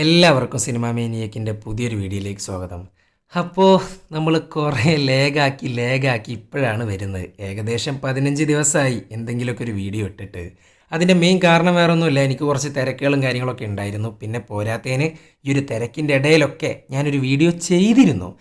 എല്ലാവർക്കും സിനിമാ മേനിയക്കിന്റെ പുതിയൊരു വീഡിയോയിലേക്ക് സ്വാഗതം. അപ്പോൾ നമ്മൾ കുറേ ലേഗാക്കി ലേഗാക്കി ഇപ്പോഴാണ് വരുന്നത്. ഏകദേശം പതിനഞ്ച് ദിവസമായി എന്തെങ്കിലുമൊക്കെ ഒരു വീഡിയോ ഇട്ടിട്ട്. അതിന്റെ മെയിൻ കാരണം വേറെ ഒന്നുമില്ല എനിക്ക് കുറച്ച് തിരക്കുകളും കാര്യങ്ങളൊക്കെ ഉണ്ടായിരുന്നു. പിന്നെ പോരാത്തതിന് ഈ ഒരു തിരക്കിന്റെ ഇടയിലൊക്കെ ഞാനൊരു വീഡിയോ ചെയ്തിരുന്നു.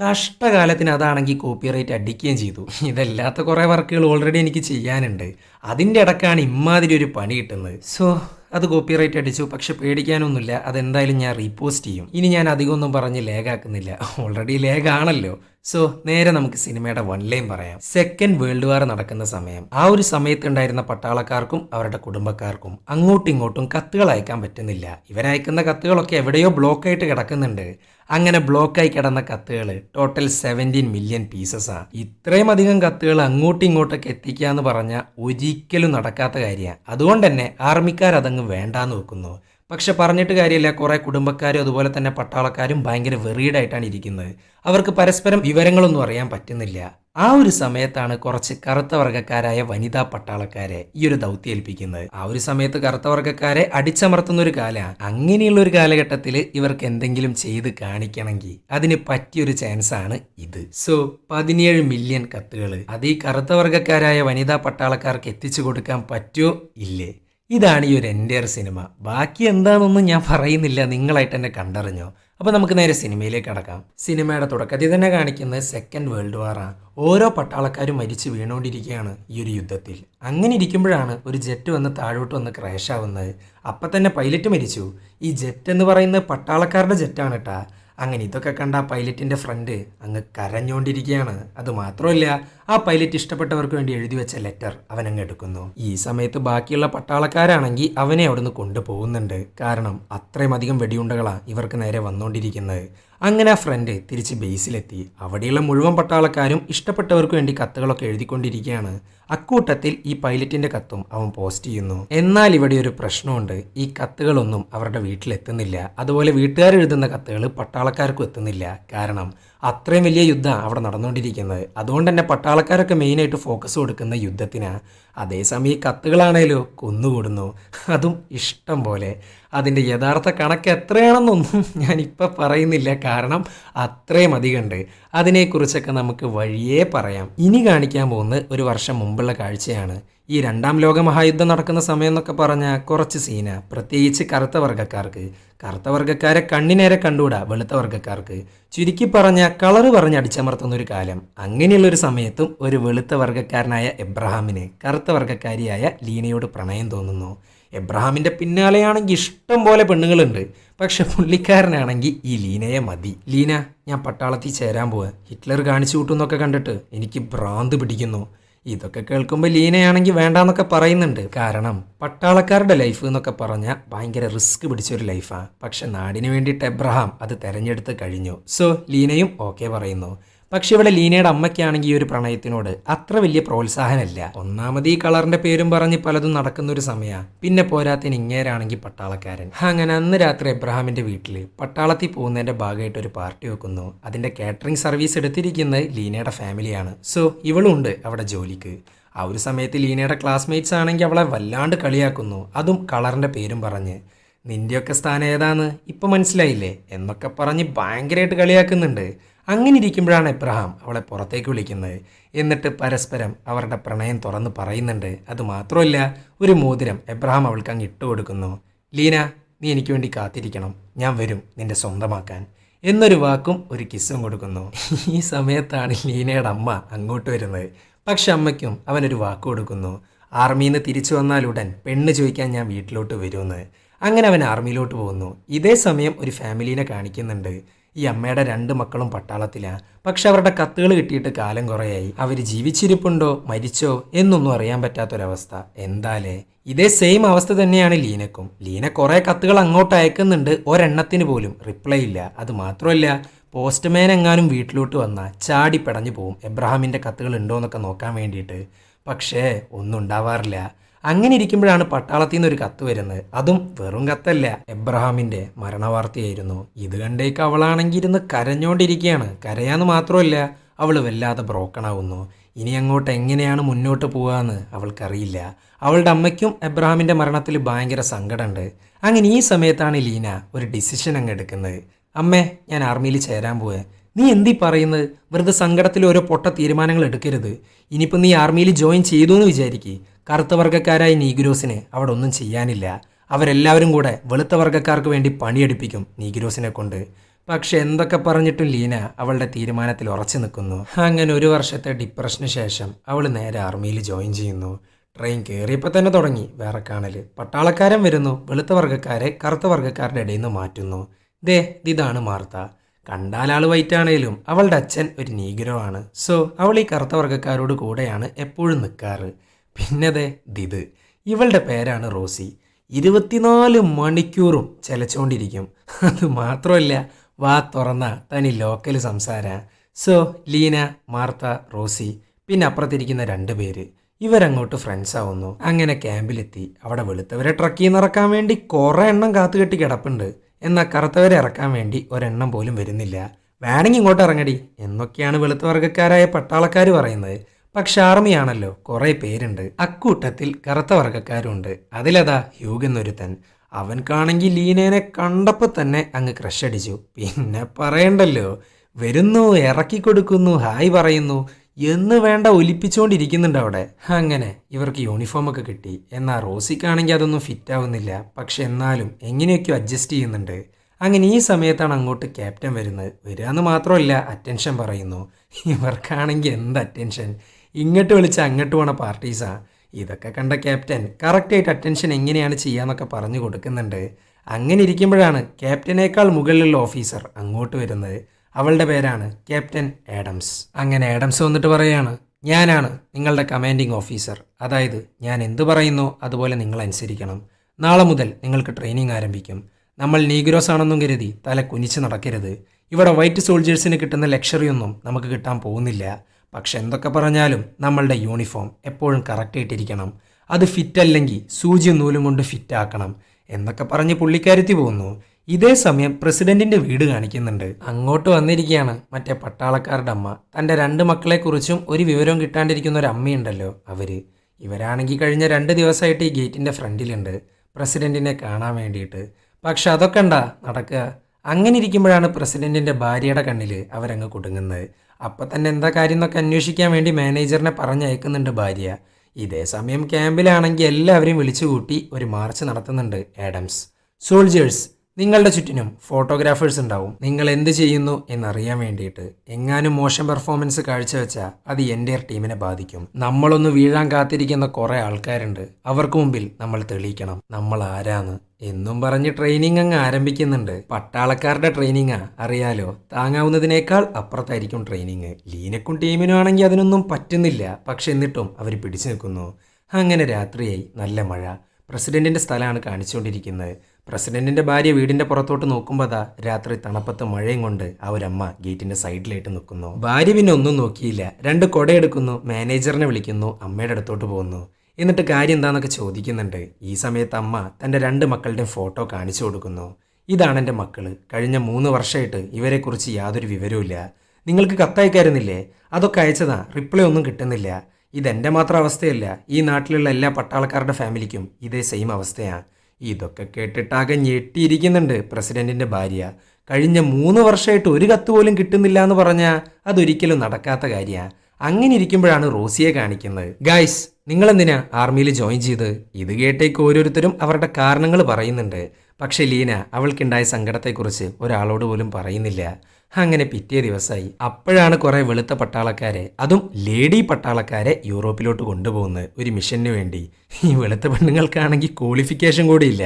കഷ്ടകാലത്തിന് അതാണെങ്കിൽ കോപ്പിറൈറ്റ് അടിക്കുകയും ചെയ്തു. ഇതല്ലാത്ത കുറേ വർക്കുകൾ ഓൾറെഡി എനിക്ക് ചെയ്യാനുണ്ട്. അതിന്റെ ഇടക്കാണ് ഇമ്മാതിരി ഒരു പണി കിട്ടുന്നത്. സോ അത് കോപ്പിറൈറ്റ് അടിച്ചു. പക്ഷെ പേടിക്കാനൊന്നുമില്ല. അതെന്തായാലും ഞാൻ റീപോസ്റ്റ് ചെയ്യും. ഇനി ഞാൻ അധികമൊന്നും പറഞ്ഞ് ലേഗാക്കുന്നില്ല ഓൾറെഡി ലേഗാണല്ലോ സോ നേരെ നമുക്ക് സിനിമയുടെ വൺലൈൻ പറയാം. സെക്കൻഡ് വേൾഡ് വാർ നടക്കുന്ന സമയം. ആ ഒരു സമയത്ത് ഉണ്ടായിരുന്ന പട്ടാളക്കാർക്കും അവരുടെ കുടുംബക്കാർക്കും അങ്ങോട്ടും ഇങ്ങോട്ടും കത്തുകൾ അയക്കാൻ പറ്റുന്നില്ല. ഇവരയക്കുന്ന കത്തുകളൊക്കെ എവിടെയോ ബ്ലോക്കായിട്ട് കിടക്കുന്നുണ്ട്. അങ്ങനെ ബ്ലോക്കായി കിടന്ന കത്തുകൾ ടോട്ടൽ സെവന്റീൻ മില്യൺ പീസസാണ് ഇത്രയും അധികം കത്തുകൾ അങ്ങോട്ടും ഇങ്ങോട്ടൊക്കെ എത്തിക്കുക എന്ന് പറഞ്ഞാൽ ഒരിക്കലും നടക്കാത്ത കാര്യമാണ് അതുകൊണ്ട് തന്നെ ആർമിക്കാർ അതങ്ങ് വേണ്ടാന്ന് വെക്കുന്നു. പക്ഷെ പറഞ്ഞിട്ട് കാര്യമില്ല. കുറേ കുടുംബക്കാരും അതുപോലെ തന്നെ പട്ടാളക്കാരും ഭയങ്കര വെറീഡായിട്ടാണ് ഇരിക്കുന്നത്. അവർക്ക് പരസ്പരം വിവരങ്ങളൊന്നും അറിയാൻ പറ്റുന്നില്ല. ആ ഒരു സമയത്താണ് കുറച്ച് കറുത്ത വർഗക്കാരായ വനിതാ പട്ടാളക്കാരെ ഈ ഒരു ദൗത്യം ഏൽപ്പിക്കുന്നത്. ആ ഒരു സമയത്ത് കറുത്ത വർഗക്കാരെ അടിച്ചമർത്തുന്ന ഒരു കാലമാണ് അങ്ങനെയുള്ള ഒരു കാലഘട്ടത്തിൽ ഇവർക്ക് എന്തെങ്കിലും ചെയ്ത് കാണിക്കണമെങ്കിൽ അതിന് പറ്റിയൊരു ചാൻസ് ആണ് ഇത്. സോ പതിനേഴ് മില്യൺ കത്തുകൾ അത് ഈ കറുത്ത വർഗക്കാരായ വനിതാ പട്ടാളക്കാർക്ക് എത്തിച്ചു കൊടുക്കാൻ പറ്റുമോ ഇല്ലേ? ഇതാണ് ഈ ഒരു എന്റെയർ സിനിമ. ബാക്കി എന്താണെന്നൊന്നും ഞാൻ പറയുന്നില്ല. നിങ്ങളായിട്ട് തന്നെ കണ്ടറിഞ്ഞോ? അപ്പോൾ നമുക്ക് നേരെ സിനിമയിലേക്ക് കടക്കാം. സിനിമയുടെ തുടക്കത്തിൽ തന്നെ കാണിക്കുന്നത് സെക്കൻഡ് വേൾഡ് വാറാണ് ഓരോ പട്ടാളക്കാരും മരിച്ചു വീണുകൊണ്ടിരിക്കുകയാണ് ഈ ഒരു യുദ്ധത്തിൽ. അങ്ങനെ ഇരിക്കുമ്പോഴാണ് ഒരു ജെറ്റ് വന്ന് താഴോട്ട് വന്ന് ക്രാഷ് ആവുന്നത്. അപ്പം തന്നെ പൈലറ്റ് മരിച്ചു. ഈ ജെറ്റ് എന്ന് പറയുന്നത് പട്ടാളക്കാരുടെ ജെറ്റാണ് കേട്ടാ അങ്ങനെ ഇതൊക്കെ കണ്ട ആ പൈലറ്റിന്റെ ഫ്രണ്ട് അങ്ങ് കരഞ്ഞുകൊണ്ടിരിക്കുകയാണ് അത് മാത്രമല്ല ആ പൈലറ്റ് ഇഷ്ടപ്പെട്ടവർക്ക് വേണ്ടി എഴുതി വെച്ച ലെറ്റർ അവൻ അങ്ങ് എടുക്കുന്നു. ഈ സമയത്ത് ബാക്കിയുള്ള പട്ടാളക്കാരാണെങ്കിൽ അവനെ അവിടുന്ന് കൊണ്ടുപോകുന്നുണ്ട്. കാരണം അത്രയും അധികം വെടിയുണ്ടകളാണ് ഇവർക്ക് നേരെ വന്നുകൊണ്ടിരിക്കുന്നത് അങ്ങനെ ആ ഫ്രണ്ട് തിരിച്ച് ബേസിലെത്തി അവിടെയുള്ള മുഴുവൻ പട്ടാളക്കാരും ഇഷ്ടപ്പെട്ടവർക്ക് വേണ്ടി കത്തുകളൊക്കെ എഴുതിക്കൊണ്ടിരിക്കുകയാണ്. അക്കൂട്ടത്തിൽ ഈ പൈലറ്റിന്റെ കത്തും അവൻ പോസ്റ്റ് ചെയ്യുന്നു. എന്നാൽ ഇവിടെ ഒരു പ്രശ്നമുണ്ട്. ഈ കത്തുകളൊന്നും അവരുടെ വീട്ടിലെത്തുന്നില്ല. അതുപോലെ വീട്ടുകാർ എഴുതുന്ന കത്തുകൾ പട്ടാളക്കാർക്കും എത്തുന്നില്ല. കാരണം അത്രയും വലിയ യുദ്ധം അവിടെ നടന്നുകൊണ്ടിരിക്കുന്നത്. അതുകൊണ്ട് തന്നെ പട്ടാളക്കാരൊക്കെ മെയിനായിട്ട് ഫോക്കസ് കൊടുക്കുന്ന യുദ്ധത്തിനാ. അതേസമയം ഈ കത്തുകളാണേലോ കൊന്നുകൂടുന്നു. അതും ഇഷ്ടം പോലെ. അതിന്റെ യഥാർത്ഥ കണക്ക് എത്രയാണെന്നൊന്നും ഞാനിപ്പോൾ പറയുന്നില്ല. കാരണം അത്രയും അധികമുണ്ട്. അതിനെക്കുറിച്ചൊക്കെ നമുക്ക് വഴിയേ പറയാം. ഇനി കാണിക്കാൻ പോകുന്നത് ഒരു വർഷം മുമ്പുള്ള കാഴ്ചയാണ്. ഈ രണ്ടാം ലോക മഹായുദ്ധം നടക്കുന്ന സമയം എന്നൊക്കെ പറഞ്ഞാൽ കുറച്ച് സീന പ്രത്യേകിച്ച് കറുത്ത വർഗക്കാർക്ക്. കറുത്ത വർഗക്കാരെ കണ്ണിനേരെ കണ്ടുകൂടാ വെളുത്ത വർഗക്കാർക്ക്. ചുരുക്കി പറഞ്ഞ കളറ് പറഞ്ഞ് അടിച്ചമർത്തുന്ന ഒരു കാലം. അങ്ങനെയുള്ള ഒരു സമയത്തും ഒരു വെളുത്ത വർഗക്കാരനായ എബ്രഹാമിന് കറുത്ത വർഗക്കാരിയായ ലീനയോട് പ്രണയം തോന്നുന്നു. എബ്രഹാമിന്റെ പിന്നാലെയാണെങ്കിൽ ഇഷ്ടം പോലെ പെണ്ണുങ്ങളുണ്ട്. പക്ഷെ പുള്ളിക്കാരനാണെങ്കിൽ ഈ ലീനയെ മതി. ലീന ഞാൻ പട്ടാളത്തിൽ ചേരാൻ പോവാ. ഹിറ്റ്ലർ കാണിച്ചു കൂട്ടുന്നൊക്കെ കണ്ടിട്ട് എനിക്ക് ഭ്രാന്ത് പിടിക്കുന്നു. ഇതൊക്കെ കേൾക്കുമ്പോൾ ലീനയാണെങ്കിൽ വേണ്ടാന്നൊക്കെ പറയുന്നുണ്ട്. കാരണം പട്ടാളക്കാരുടെ ലൈഫ് എന്നൊക്കെ പറഞ്ഞാൽ ഭയങ്കര റിസ്ക് പിടിച്ചൊരു ലൈഫാണ് പക്ഷെ നാടിന് വേണ്ടിയിട്ട് എബ്രഹാം അത് തിരഞ്ഞെടുത്ത് കഴിഞ്ഞു. സോ ലീനയും ഓക്കെ പറയുന്നു. പക്ഷെ ഇവിടെ ലീനയുടെ അമ്മയ്ക്കാണെങ്കിൽ ഈ ഒരു പ്രണയത്തിനോട് അത്ര വലിയ പ്രോത്സാഹനമല്ല. ഒന്നാമത് ഈ കളറിന്റെ പേരും പറഞ്ഞ് പലതും നടക്കുന്ന ഒരു സമയമാണ് പിന്നെ പോരാത്തിന് ഇങ്ങേരാണെങ്കിൽ പട്ടാളക്കാരൻ. അങ്ങനെ അന്ന് രാത്രി എബ്രഹാമിന്റെ വീട്ടിൽ പട്ടാളത്തിൽ പോകുന്നതിന്റെ ഭാഗമായിട്ട് ഒരു പാർട്ടി വെക്കുന്നു. അതിന്റെ കാറ്ററിംഗ് സർവീസ് എടുത്തിരിക്കുന്നത് ലീനയുടെ ഫാമിലിയാണ്. സോ ഇവളുണ്ട് അവിടെ ജോലിക്ക്. ആ ഒരു സമയത്ത് ലീനയുടെ ക്ലാസ്മേറ്റ്സ് ആണെങ്കിൽ അവളെ വല്ലാണ്ട് കളിയാക്കുന്നു. അതും കളറിന്റെ പേരും പറഞ്ഞ്. നിന്റെയൊക്കെ സ്ഥാനം ഏതാന്ന് ഇപ്പൊ മനസ്സിലായില്ലേ? എന്നൊക്കെ പറഞ്ഞ് ഭയങ്കരമായിട്ട് കളിയാക്കുന്നുണ്ട്. അങ്ങനെ ഇരിക്കുമ്പോഴാണ് എബ്രഹാം അവളെ പുറത്തേക്ക് വിളിക്കുന്നത്. എന്നിട്ട് പരസ്പരം അവരുടെ പ്രണയം തുറന്ന് പറയുന്നുണ്ട്. അത് മാത്രമല്ല ഒരു മോതിരം എബ്രഹാം അവൾക്ക് അങ്ങ് ഇട്ട് കൊടുക്കുന്നു. ലീന നീ എനിക്ക് വേണ്ടി കാത്തിരിക്കണം. ഞാൻ വരും നിന്റെ സ്വന്തമാക്കാൻ. എന്നൊരു വാക്കും ഒരു കിസ്സും കൊടുക്കുന്നു. ഈ സമയത്താണ് ലീനയുടെ അമ്മ അങ്ങോട്ട് വരുന്നത്. പക്ഷെ അമ്മയ്ക്കും അവനൊരു വാക്ക് കൊടുക്കുന്നു. ആർമിയിൽ നിന്ന് തിരിച്ചു വന്നാലുടൻ പെണ്ണ് ചോദിക്കാൻ ഞാൻ വീട്ടിലോട്ട് വരുമെന്ന്. അങ്ങനെ അവൻ ആർമിയിലോട്ട് പോകുന്നു. ഇതേ സമയം ഒരു ഫാമിലീനെ കാണിക്കുന്നുണ്ട്. ഈ അമ്മയുടെ രണ്ട് മക്കളും പട്ടാളത്തിലാണ് പക്ഷെ അവരുടെ കത്തുകൾ കിട്ടിയിട്ട് കാലം കുറയായി. അവർ ജീവിച്ചിരിപ്പുണ്ടോ മരിച്ചോ എന്നൊന്നും അറിയാൻ പറ്റാത്തൊരവസ്ഥ. എന്താലേ? ഇതേ സെയിം അവസ്ഥ തന്നെയാണ് ലീനക്കും. ലീന കുറേ കത്തുകൾ അങ്ങോട്ട് അയക്കുന്നുണ്ട്. ഒരെണ്ണത്തിന് പോലും റിപ്ലൈ ഇല്ല. അത് മാത്രമല്ല പോസ്റ്റ്മാൻ എങ്ങാനും വീട്ടിലോട്ട് വന്നാൽ ചാടി പെടഞ്ഞു പോവും. എബ്രഹാമിന്റെ കത്തുകൾ ഉണ്ടോ എന്നൊക്കെ നോക്കാൻ വേണ്ടിയിട്ട്. പക്ഷേ ഒന്നും ഉണ്ടാവാറില്ല. അങ്ങനെ ഇരിക്കുമ്പോഴാണ് പട്ടാളത്തിൽ നിന്ന് ഒരു കത്ത് വരുന്നത്. അതും വെറും കത്തല്ല. എബ്രഹാമിന്റെ മരണവാർത്തയായിരുന്നു. ഇത് കണ്ടേക്ക് അവളാണെങ്കിൽ ഇരുന്ന് കരഞ്ഞോണ്ടിരിക്കുകയാണ് കരയാന്ന് മാത്രമല്ല അവൾ വല്ലാതെ ബ്രോക്കൺ ആവുന്നു. ഇനി അങ്ങോട്ട് എങ്ങനെയാണ് മുന്നോട്ട് പോകാമെന്ന് അവൾക്കറിയില്ല. അവളുടെ അമ്മയ്ക്കും എബ്രഹാമിന്റെ മരണത്തിൽ ഭയങ്കര സങ്കടമുണ്ട്. അങ്ങനെ ഈ സമയത്താണ് ലീന ഒരു ഡിസിഷൻ അങ്ങ് എടുക്കുന്നത്. അമ്മേ ഞാൻ ആർമിയിൽ ചേരാൻ പോവേ. നീ എന്തി പറയുന്നത്? വെറുതെ സങ്കടത്തിൽ ഓരോ പൊട്ട തീരുമാനങ്ങൾ എടുക്കരുത്. ഇനിയിപ്പോൾ നീ ആർമിയിൽ ജോയിൻ ചെയ്തു എന്ന് വിചാരിക്കുക കറുത്ത വർഗക്കാരായ നീഗ്രോസിന് അവിടെ ഒന്നും ചെയ്യാനില്ല. അവരെല്ലാവരും കൂടെ വെളുത്ത വർഗക്കാർക്ക് വേണ്ടി പണിയെടുപ്പിക്കും നീഗ്രോസിനെ കൊണ്ട്. പക്ഷെ എന്തൊക്കെ പറഞ്ഞിട്ടും ലീന അവളുടെ തീരുമാനത്തിൽ ഉറച്ചു നിൽക്കുന്നു. അങ്ങനെ ഒരു വർഷത്തെ ഡിപ്രഷന് ശേഷം അവൾ നേരെ ആർമിയിൽ ജോയിൻ ചെയ്യുന്നു. ട്രെയിൻ കയറിയപ്പോൾ തന്നെ തുടങ്ങി. വേറെ കാണൽ പട്ടാളക്കാരൻ വരുന്നു. വെളുത്ത വർഗക്കാരെ കറുത്ത വർഗക്കാരുടെ ഇടയിൽ നിന്ന് മാറ്റുന്നു. ദേ ഇതാണ് മാർത്ത. കണ്ടാലാൾ ആൾ വൈറ്റ് ആണെങ്കിലും അവളുടെ അച്ഛൻ ഒരു നീഗ്രോ ആണ്. സോ അവൾ ഈ കറുത്ത വർഗക്കാരോട് കൂടെയാണ് എപ്പോഴും നിൽക്കാറ് പിന്നെ ദേ ദിത് ഇവളുടെ പേരാണ് റോസി. ഇരുപത്തിനാല് മണിക്കൂറും ചെലച്ചുകൊണ്ടിരിക്കും അത് മാത്രമല്ല വാ തുറന്ന തനി ലോക്കൽ സംസാര. സോ ലീന മാർത്ത റോസി പിന്നെ അപ്പുറത്തിരിക്കുന്ന രണ്ട് പേര്. ഇവരങ്ങോട്ട് ഫ്രണ്ട്സ് ആവുന്നു. അങ്ങനെ ക്യാമ്പിലെത്തി. അവിടെ വെളുത്തവരെ ട്രക്കിൽ നിന്ന് ഇറക്കാൻ വേണ്ടി കുറേ എണ്ണം കാത്തുകെട്ടി കിടപ്പുണ്ട്. എന്നാൽ കറുത്തവരെ ഇറക്കാൻ വേണ്ടി ഒരെണ്ണം പോലും വരുന്നില്ല. വേണമെങ്കിൽ ഇങ്ങോട്ട് ഇറങ്ങടി. എന്നൊക്കെയാണ് വെളുത്ത വർഗക്കാരായ പട്ടാളക്കാർ പറയുന്നത്. പക്ഷെ ആർമിയാണല്ലോ. കുറേ പേരുണ്ട്. അക്കൂട്ടത്തിൽ കറുത്ത വർഗക്കാരുണ്ട്. അതിലതാ ഹ്യൂഗ് എന്നൊരുത്തൻ അവൻക്കാണെങ്കിൽ ലീനേനെ കണ്ടപ്പോൾ തന്നെ അങ്ങ് ക്രഷ് അടിച്ചു പിന്നെ പറയണ്ടല്ലോ. വരുന്നു ഇറക്കി കൊടുക്കുന്നു ഹായ് പറയുന്നു. എന്ന് വേണ്ട ഒലിപ്പിച്ചുകൊണ്ടിരിക്കുന്നുണ്ട് അവിടെ. അങ്ങനെ ഇവർക്ക് യൂണിഫോമൊക്കെ കിട്ടി. എന്നാൽ റോസിക്കാണെങ്കിൽ അതൊന്നും ഫിറ്റ് ആവുന്നില്ല പക്ഷെ എന്നാലും എങ്ങനെയൊക്കെയോ അഡ്ജസ്റ്റ് ചെയ്യുന്നുണ്ട്. അങ്ങനെ ഈ സമയത്താണ് അങ്ങോട്ട് ക്യാപ്റ്റൻ വരുന്നത്. വരികയെന്ന് മാത്രമല്ല അറ്റൻഷൻ പറയുന്നു. ഇവർക്കാണെങ്കിൽ എന്ത് അറ്റൻഷൻ? ഇങ്ങോട്ട് വിളിച്ച് അങ്ങോട്ട് പോണ പാർട്ടീസാ. ഇതൊക്കെ കണ്ട ക്യാപ്റ്റൻ. കറക്റ്റായിട്ട് അറ്റൻഷൻ എങ്ങനെയാണ് ചെയ്യാന്നൊക്കെ പറഞ്ഞു കൊടുക്കുന്നുണ്ട്. അങ്ങനെ ഇരിക്കുമ്പോഴാണ് ക്യാപ്റ്റനേക്കാൾ മുകളിലുള്ള ഓഫീസർ അങ്ങോട്ട് വരുന്നത്. അവളുടെ പേരാണ് ക്യാപ്റ്റൻ ആഡംസ്. അങ്ങനെ ആഡംസ് വന്നിട്ട് പറയാണ് ഞാനാണ് നിങ്ങളുടെ കമാൻഡിംഗ് ഓഫീസർ അതായത് ഞാൻ എന്ത് പറയുന്നോ അതുപോലെ നിങ്ങൾ അനുസരിക്കണം. നാളെ മുതൽ നിങ്ങൾക്ക് ട്രെയിനിങ് ആരംഭിക്കും. നമ്മൾ നീഗ്രോസ് ആണെന്നും കരുതി തല കുനിച്ച് നടക്കരുത്. ഇവിടെ വൈറ്റ് സോൾജേഴ്സിന് കിട്ടുന്ന ലക്ഷറിയൊന്നും നമുക്ക് കിട്ടാൻ പോകുന്നില്ല. പക്ഷെ എന്തൊക്കെ പറഞ്ഞാലും നമ്മളുടെ യൂണിഫോം എപ്പോഴും കറക്റ്റ് ആയിട്ടിരിക്കണം. അത് ഫിറ്റ് അല്ലെങ്കിൽ സൂചി നൂലും കൊണ്ട് ഫിറ്റ് ആക്കണം എന്നൊക്കെ പറഞ്ഞ് പുള്ളിക്കാരുത്തി പോകുന്നു. ഇതേ സമയം പ്രസിഡന്റിന്റെ വീട് കാണിക്കുന്നുണ്ട്. അങ്ങോട്ട് വന്നിരിക്കുകയാണ്. മറ്റേ പട്ടാളക്കാരുടെ അമ്മ. തന്റെ രണ്ട് മക്കളെക്കുറിച്ചും ഒരു വിവരവും കിട്ടാണ്ടിരിക്കുന്ന ഒരു അമ്മയുണ്ടല്ലോ അവർ. ഇവരാണെങ്കിൽ കഴിഞ്ഞ രണ്ട് ദിവസമായിട്ട് ഈ ഗേറ്റിന്റെ ഫ്രണ്ടിലുണ്ട്. പ്രസിഡന്റിനെ കാണാൻ വേണ്ടിയിട്ട്. പക്ഷെ അതൊക്കെ ഉണ്ടാ നടക്കുക? അങ്ങനെ ഇരിക്കുമ്പോഴാണ് പ്രസിഡന്റിന്റെ ഭാര്യയുടെ കണ്ണിൽ അവരങ്ങ് കുടുങ്ങുന്നത്. അപ്പം തന്നെ എന്താ കാര്യം എന്നൊക്കെ അന്വേഷിക്കാൻ വേണ്ടി മാനേജറിനെ പറഞ്ഞയക്കുന്നുണ്ട് ഭാര്യ. ഇതേ സമയം ക്യാമ്പിലാണെങ്കിൽ എല്ലാവരെയും വിളിച്ചു കൂട്ടി ഒരു മാർച്ച് നടത്തുന്നുണ്ട് ആഡംസ്. സോൾജേഴ്സ് നിങ്ങളുടെ ചുറ്റിനും ഫോട്ടോഗ്രാഫേഴ്സ് ഉണ്ടാവും. നിങ്ങൾ എന്ത് ചെയ്യുന്നു എന്നറിയാൻ വേണ്ടിയിട്ട് എങ്ങാനും മോശം പെർഫോമൻസ് കാഴ്ചവെച്ചാൽ അത് എന്റെ ടീമിനെ ബാധിക്കും. നമ്മളൊന്ന് വീഴാൻ കാത്തിരിക്കുന്ന കുറേ ആൾക്കാരുണ്ട്. അവർക്ക് മുമ്പിൽ നമ്മൾ തെളിയിക്കണം. നമ്മൾ ആരാന്ന് എന്നും പറഞ്ഞ് ട്രെയിനിങ് അങ്ങ് ആരംഭിക്കുന്നുണ്ട്. പട്ടാളക്കാരുടെ ട്രെയിനിങ്ങാ അറിയാലോ. താങ്ങാവുന്നതിനേക്കാൾ അപ്പുറത്തായിരിക്കും ട്രെയിനിങ് ലീനക്കും ടീമിനും ആണെങ്കിൽ അതിനൊന്നും പറ്റുന്നില്ല. പക്ഷെ എന്നിട്ടും അവർ പിടിച്ചു നിൽക്കുന്നു. അങ്ങനെ രാത്രിയായി. നല്ല മഴ. പ്രസിഡന്റിന്റെ സ്ഥലമാണ് കാണിച്ചുകൊണ്ടിരിക്കുന്നത്. പ്രസിഡന്റിന്റെ ഭാര്യ വീടിന്റെ പുറത്തോട്ട് നോക്കുമ്പോൾ അതാ രാത്രി തണുപ്പത്ത് മഴയും കൊണ്ട് അവരമ്മ ഗേറ്റിന്റെ സൈഡിലായിട്ട് നിൽക്കുന്നു. ഭാര്യ പിന്നെ ഒന്നും നോക്കിയില്ല. രണ്ട് കൊടയെടുക്കുന്നു. മാനേജറിനെ വിളിക്കുന്നു. അമ്മയുടെ അടുത്തോട്ട് പോകുന്നു. എന്നിട്ട് കാര്യം എന്താണെന്നൊക്കെ ചോദിക്കുന്നുണ്ട്. ഈ സമയത്ത് അമ്മ തന്റെ രണ്ട് മക്കളുടെ ഫോട്ടോ കാണിച്ചു കൊടുക്കുന്നു. ഇതാണ് എന്റെ മക്കൾ. കഴിഞ്ഞ മൂന്ന് വർഷമായിട്ട് ഇവരെക്കുറിച്ച് യാതൊരു വിവരവുമില്ല. നിങ്ങൾക്ക് കത്തയക്കായിരുന്നില്ലേ? അതൊക്കെ അയച്ചതാ. റിപ്ലൈ ഒന്നും കിട്ടുന്നില്ല. ഇതെന്റെ മാത്രം അവസ്ഥയല്ല. ഈ നാട്ടിലുള്ള എല്ലാ പട്ടാളക്കാരുടെ ഫാമിലിക്കും ഇതേ സെയിം അവസ്ഥയാണ് ഇതൊക്കെ കേട്ടിട്ടാകെ ഞെട്ടിയിരിക്കുന്നുണ്ട് പ്രസിഡന്റിന്റെ ഭാര്യ. കഴിഞ്ഞ മൂന്ന് വർഷമായിട്ട് ഒരു കത്ത് പോലും കിട്ടുന്നില്ല എന്ന് പറഞ്ഞാൽ അതൊരിക്കലും നടക്കാത്ത കാര്യമാണ് അങ്ങനെ ഇരിക്കുമ്പോഴാണ് റോസിയെ കാണിക്കുന്നത്. ഗായ്സ് നിങ്ങൾ എന്തിനാ ആർമിയിൽ ജോയിൻ ചെയ്ത്? ഇത് കേട്ടേക്ക് ഓരോരുത്തരും അവരുടെ കാരണങ്ങൾ പറയുന്നുണ്ട്. പക്ഷെ ലീന അവൾക്കുണ്ടായ സങ്കടത്തെക്കുറിച്ച് ഒരാളോട് പോലും പറയുന്നില്ല. അങ്ങനെ പിറ്റേ ദിവസമായി അപ്പോഴാണ് കുറേ വെളുത്ത പട്ടാളക്കാരെ അതും ലേഡി പട്ടാളക്കാരെ യൂറോപ്പിലോട്ട് കൊണ്ടുപോകുന്നത്. ഒരു മിഷന് വേണ്ടി. ഈ വെളുത്ത പെണ്ണുങ്ങൾക്കാണെങ്കിൽ ക്വാളിഫിക്കേഷൻ കൂടിയില്ല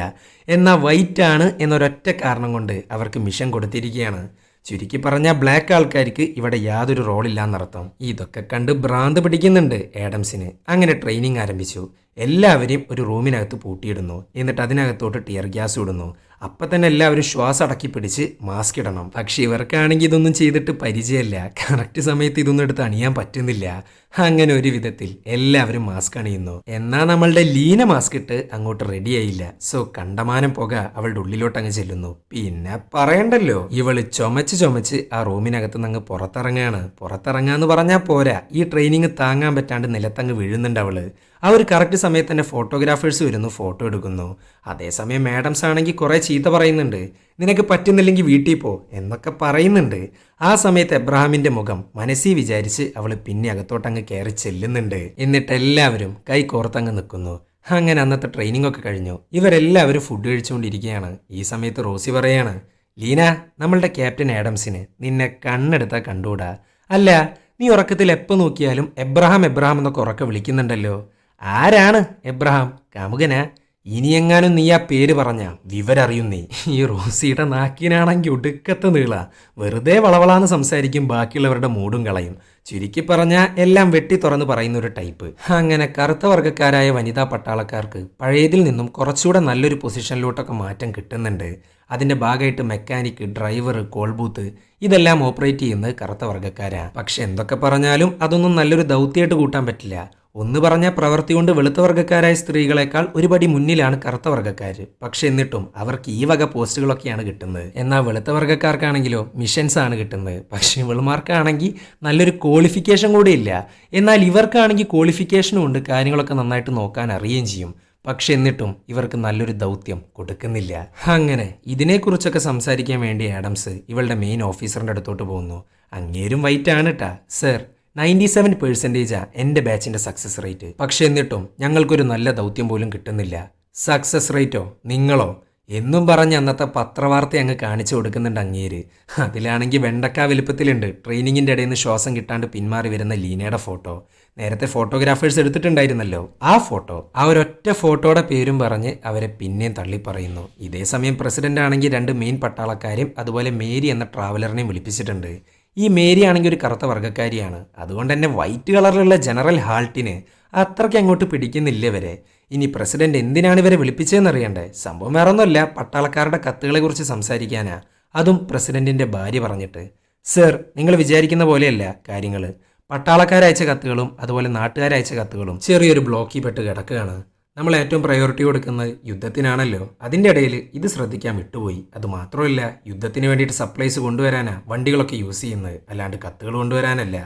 എന്നാൽ വൈറ്റ് ആണ് എന്നൊരൊറ്റ കാരണം കൊണ്ട് അവർക്ക് മിഷൻ കൊടുത്തിരിക്കുകയാണ്. ചുരുക്കി പറഞ്ഞാൽ ബ്ലാക്ക് ആൾക്കാർക്ക് ഇവിടെ യാതൊരു റോളില്ലാന്നർത്ഥം ഇതൊക്കെ കണ്ട് ഭ്രാന്ത് പിടിക്കുന്നുണ്ട് ആഡംസിന്. അങ്ങനെ ട്രെയിനിങ് ആരംഭിച്ചു. എല്ലാവരെയും ഒരു റൂമിനകത്ത് പൂട്ടിയിടുന്നു. എന്നിട്ട് അതിനകത്തോട്ട് ടിയർ ഗ്യാസ് ഇടുന്നു. അപ്പം തന്നെ എല്ലാവരും ശ്വാസം അടക്കി പിടിച്ച് മാസ്ക് ഇടണം. പക്ഷേ ഇവർക്കാണെങ്കിൽ ഇതൊന്നും ചെയ്തിട്ട് പരിചയമില്ല. കറക്റ്റ് സമയത്ത് ഇതൊന്നും എടുത്ത് അണിയാൻ പറ്റുന്നില്ല. അങ്ങനെ ഒരു വിധത്തിൽ എല്ലാവരും മാസ്ക് അണിയുന്നു. എന്നാൽ നമ്മളുടെ ലീന മാസ്ക് ഇട്ട് അങ്ങോട്ട് റെഡിയായില്ല സോ കണ്ടമാനം പുക അവളുടെ ഉള്ളിലോട്ട് അങ്ങ് ചെല്ലുന്നു. പിന്നെ പറയണ്ടല്ലോ ഇവൾ ചുമച്ച് ചുമച്ച് ആ റൂമിനകത്ത് നിന്ന് അങ്ങ് പുറത്തിറങ്ങാണ്. പുറത്തിറങ്ങാന്ന് പറഞ്ഞാൽ പോരാ. ഈ ട്രെയിനിങ് താങ്ങാൻ പറ്റാണ്ട് നിലത്തങ്ങ് വീഴുന്നുണ്ട് അവൾ. ആ ഒരു കറക്റ്റ് സമയത്ത് തന്നെ ഫോട്ടോഗ്രാഫേഴ്സ് വരുന്നു ഫോട്ടോ എടുക്കുന്നു. അതേസമയം മാഡംസ് ആണെങ്കിൽ കുറേ ചീത്ത പറയുന്നുണ്ട്. നിനക്ക് പറ്റുന്നില്ലെങ്കിൽ വീട്ടിൽ പോ എന്നൊക്കെ പറയുന്നുണ്ട്. ആ സമയത്ത് എബ്രഹാമിന്റെ മുഖം മനസ്സിൽ വിചാരിച്ച് അവൾ പിന്നെ അകത്തോട്ടങ്ങ് കയറി ചെല്ലുന്നുണ്ട്. എന്നിട്ട് എല്ലാവരും കൈ കോർത്തങ്ങ് നിൽക്കുന്നു. അങ്ങനെ അന്നത്തെ ട്രെയിനിങ് ഒക്കെ കഴിഞ്ഞു. ഇവരെല്ലാവരും ഫുഡ് കഴിച്ചുകൊണ്ടിരിക്കുകയാണ്. ഈ സമയത്ത് റോസി പറയാണ് ലീന നമ്മളുടെ ക്യാപ്റ്റൻ ആഡംസിന് നിന്നെ കണ്ണെടുത്താൽ കണ്ടുകൂടാ. അല്ല നീ ഉറക്കത്തിൽ എപ്പോൾ നോക്കിയാലും എബ്രഹാം എബ്രഹാം എന്നൊക്കെ ഉറക്ക വിളിക്കുന്നുണ്ടല്ലോ. ആരാണ് എബ്രഹാം? കാമുകനാ. ഇനിയെങ്ങാനും നീ ആ പേര് പറഞ്ഞ വിവരറിയും നീ. ഈ റോസിയുടെ നാക്കിനാണെങ്കിൽ ഒടുക്കത്തെ നീള. വെറുതെ വളവളാന്ന് സംസാരിക്കും ബാക്കിയുള്ളവരുടെ മൂടും കളയും. ചുരുക്കി പറഞ്ഞാൽ എല്ലാം വെട്ടി തുറന്ന് പറയുന്ന ഒരു ടൈപ്പ്. അങ്ങനെ കറുത്ത വർഗക്കാരായ വനിതാ പട്ടാളക്കാർക്ക് പഴയതിൽ നിന്നും കുറച്ചുകൂടെ നല്ലൊരു പൊസിഷനിലോട്ടൊക്കെ മാറ്റം കിട്ടുന്നുണ്ട്. അതിന്റെ ഭാഗമായിട്ട് മെക്കാനിക് ഡ്രൈവർ കോൾബൂത്ത് ഇതെല്ലാം ഓപ്പറേറ്റ് ചെയ്യുന്നത് കറുത്ത വർഗക്കാരാണ് പക്ഷെ എന്തൊക്കെ പറഞ്ഞാലും അതൊന്നും നല്ലൊരു ദൗത്യമായിട്ട് കൂട്ടാൻ പറ്റില്ല. ഒന്ന് പറഞ്ഞ പ്രവൃത്തി കൊണ്ട് വെളുത്ത വർഗക്കാരായ സ്ത്രീകളെക്കാൾ ഒരുപടി മുന്നിലാണ് കറുത്ത വർഗക്കാർ പക്ഷെ എന്നിട്ടും അവർക്ക് ഈ വക പോസ്റ്റുകളൊക്കെയാണ് കിട്ടുന്നത്. എന്നാൽ വെളുത്ത വർഗക്കാർക്കാണെങ്കിലോ മിഷൻസ് ആണ് കിട്ടുന്നത്. പക്ഷെ ഇവളുമാർക്കാണെങ്കിൽ നല്ലൊരു ക്വാളിഫിക്കേഷൻ കൂടി ഇല്ല. എന്നാൽ ഇവർക്കാണെങ്കിൽ ക്വാളിഫിക്കേഷനും ഉണ്ട് കാര്യങ്ങളൊക്കെ നന്നായിട്ട് നോക്കാൻ അറിയുകയും ചെയ്യും. പക്ഷെ എന്നിട്ടും ഇവർക്ക് നല്ലൊരു ദൗത്യം കൊടുക്കുന്നില്ല. അങ്ങനെ ഇതിനെക്കുറിച്ചൊക്കെ സംസാരിക്കാൻ വേണ്ടി ആഡംസ് ഇവളുടെ മെയിൻ ഓഫീസറിന്റെ അടുത്തോട്ട് പോകുന്നു. അങ്ങേരും വൈറ്റ് ആണ് കേട്ടാ സർ നയന്റി സെവൻ പെർസെന്റേജാണ് എന്റെ ബാച്ചിന്റെ സക്സസ് റേറ്റ് പക്ഷേ എന്നിട്ടും ഞങ്ങൾക്കൊരു നല്ല ദൗത്യം പോലും കിട്ടുന്നില്ല. സക്സസ് റേറ്റോ നിങ്ങളോ? എന്നും പറഞ്ഞ് അന്നത്തെ പത്രവാർത്ത അങ്ങ് കാണിച്ചു കൊടുക്കുന്നുണ്ട് അങ്ങേര്. അതിലാണെങ്കിൽ വെണ്ടക്ക വലുപ്പത്തിലുണ്ട്. ട്രെയിനിങ്ങിന്റെ ഇടയിൽ നിന്ന് ശ്വാസം കിട്ടാണ്ട് പിന്മാറി വരുന്ന ലീനയുടെ ഫോട്ടോ. നേരത്തെ ഫോട്ടോഗ്രാഫേഴ്സ് എടുത്തിട്ടുണ്ടായിരുന്നല്ലോ. ആ ഫോട്ടോ. ആ ഒരൊറ്റ ഫോട്ടോയുടെ പേരും പറഞ്ഞ് അവരെ പിന്നെയും തള്ളി പറയുന്നു ഇതേ സമയം പ്രസിഡന്റ് ആണെങ്കിൽ രണ്ട് മെയിൻ പട്ടാളക്കാരെയും അതുപോലെ മേരി എന്ന ട്രാവലറിനെയും വിളിപ്പിച്ചിട്ടുണ്ട്. ഈ മേരി ആണെങ്കിൽ ഒരു കറുത്ത വർഗക്കാരിയാണ്. അതുകൊണ്ട് തന്നെ വൈറ്റ് കളറിലുള്ള ജനറൽ ഹാൾട്ടിന് അത്രയ്ക്ക് അങ്ങോട്ട് പിടിക്കുന്നില്ല ഇവരെ. ഇനി പ്രസിഡന്റ് എന്തിനാണ് ഇവരെ വിളിപ്പിച്ചതെന്ന് അറിയണ്ടേ? സംഭവം വേറെ ഒന്നുമല്ല പട്ടാളക്കാരുടെ കത്തുകളെ കുറിച്ച് സംസാരിക്കാനാ. അതും പ്രസിഡന്റിന്റെ ഭാര്യ പറഞ്ഞിട്ട്. സർ നിങ്ങൾ വിചാരിക്കുന്ന പോലെയല്ല കാര്യങ്ങൾ പട്ടാളക്കാരയച്ച കത്തുകളും അതുപോലെ നാട്ടുകാരയച്ച കത്തുകളും ചെറിയൊരു ബ്ലോക്കിൽ പെട്ട് കിടക്കുകയാണ്. നമ്മൾ ഏറ്റവും പ്രയോറിറ്റി കൊടുക്കുന്നത് യുദ്ധത്തിനാണല്ലോ. അതിന്റെ ഇടയിൽ ഇത് ശ്രദ്ധിക്കാൻ വിട്ടുപോയി. അത് മാത്രമല്ല യുദ്ധത്തിന് വേണ്ടിയിട്ട് സപ്ലൈസ് കൊണ്ടുവരാനാ വണ്ടികളൊക്കെ യൂസ് ചെയ്യുന്നത്. അല്ലാണ്ട് കത്തുകൾ കൊണ്ടുവരാനല്ല.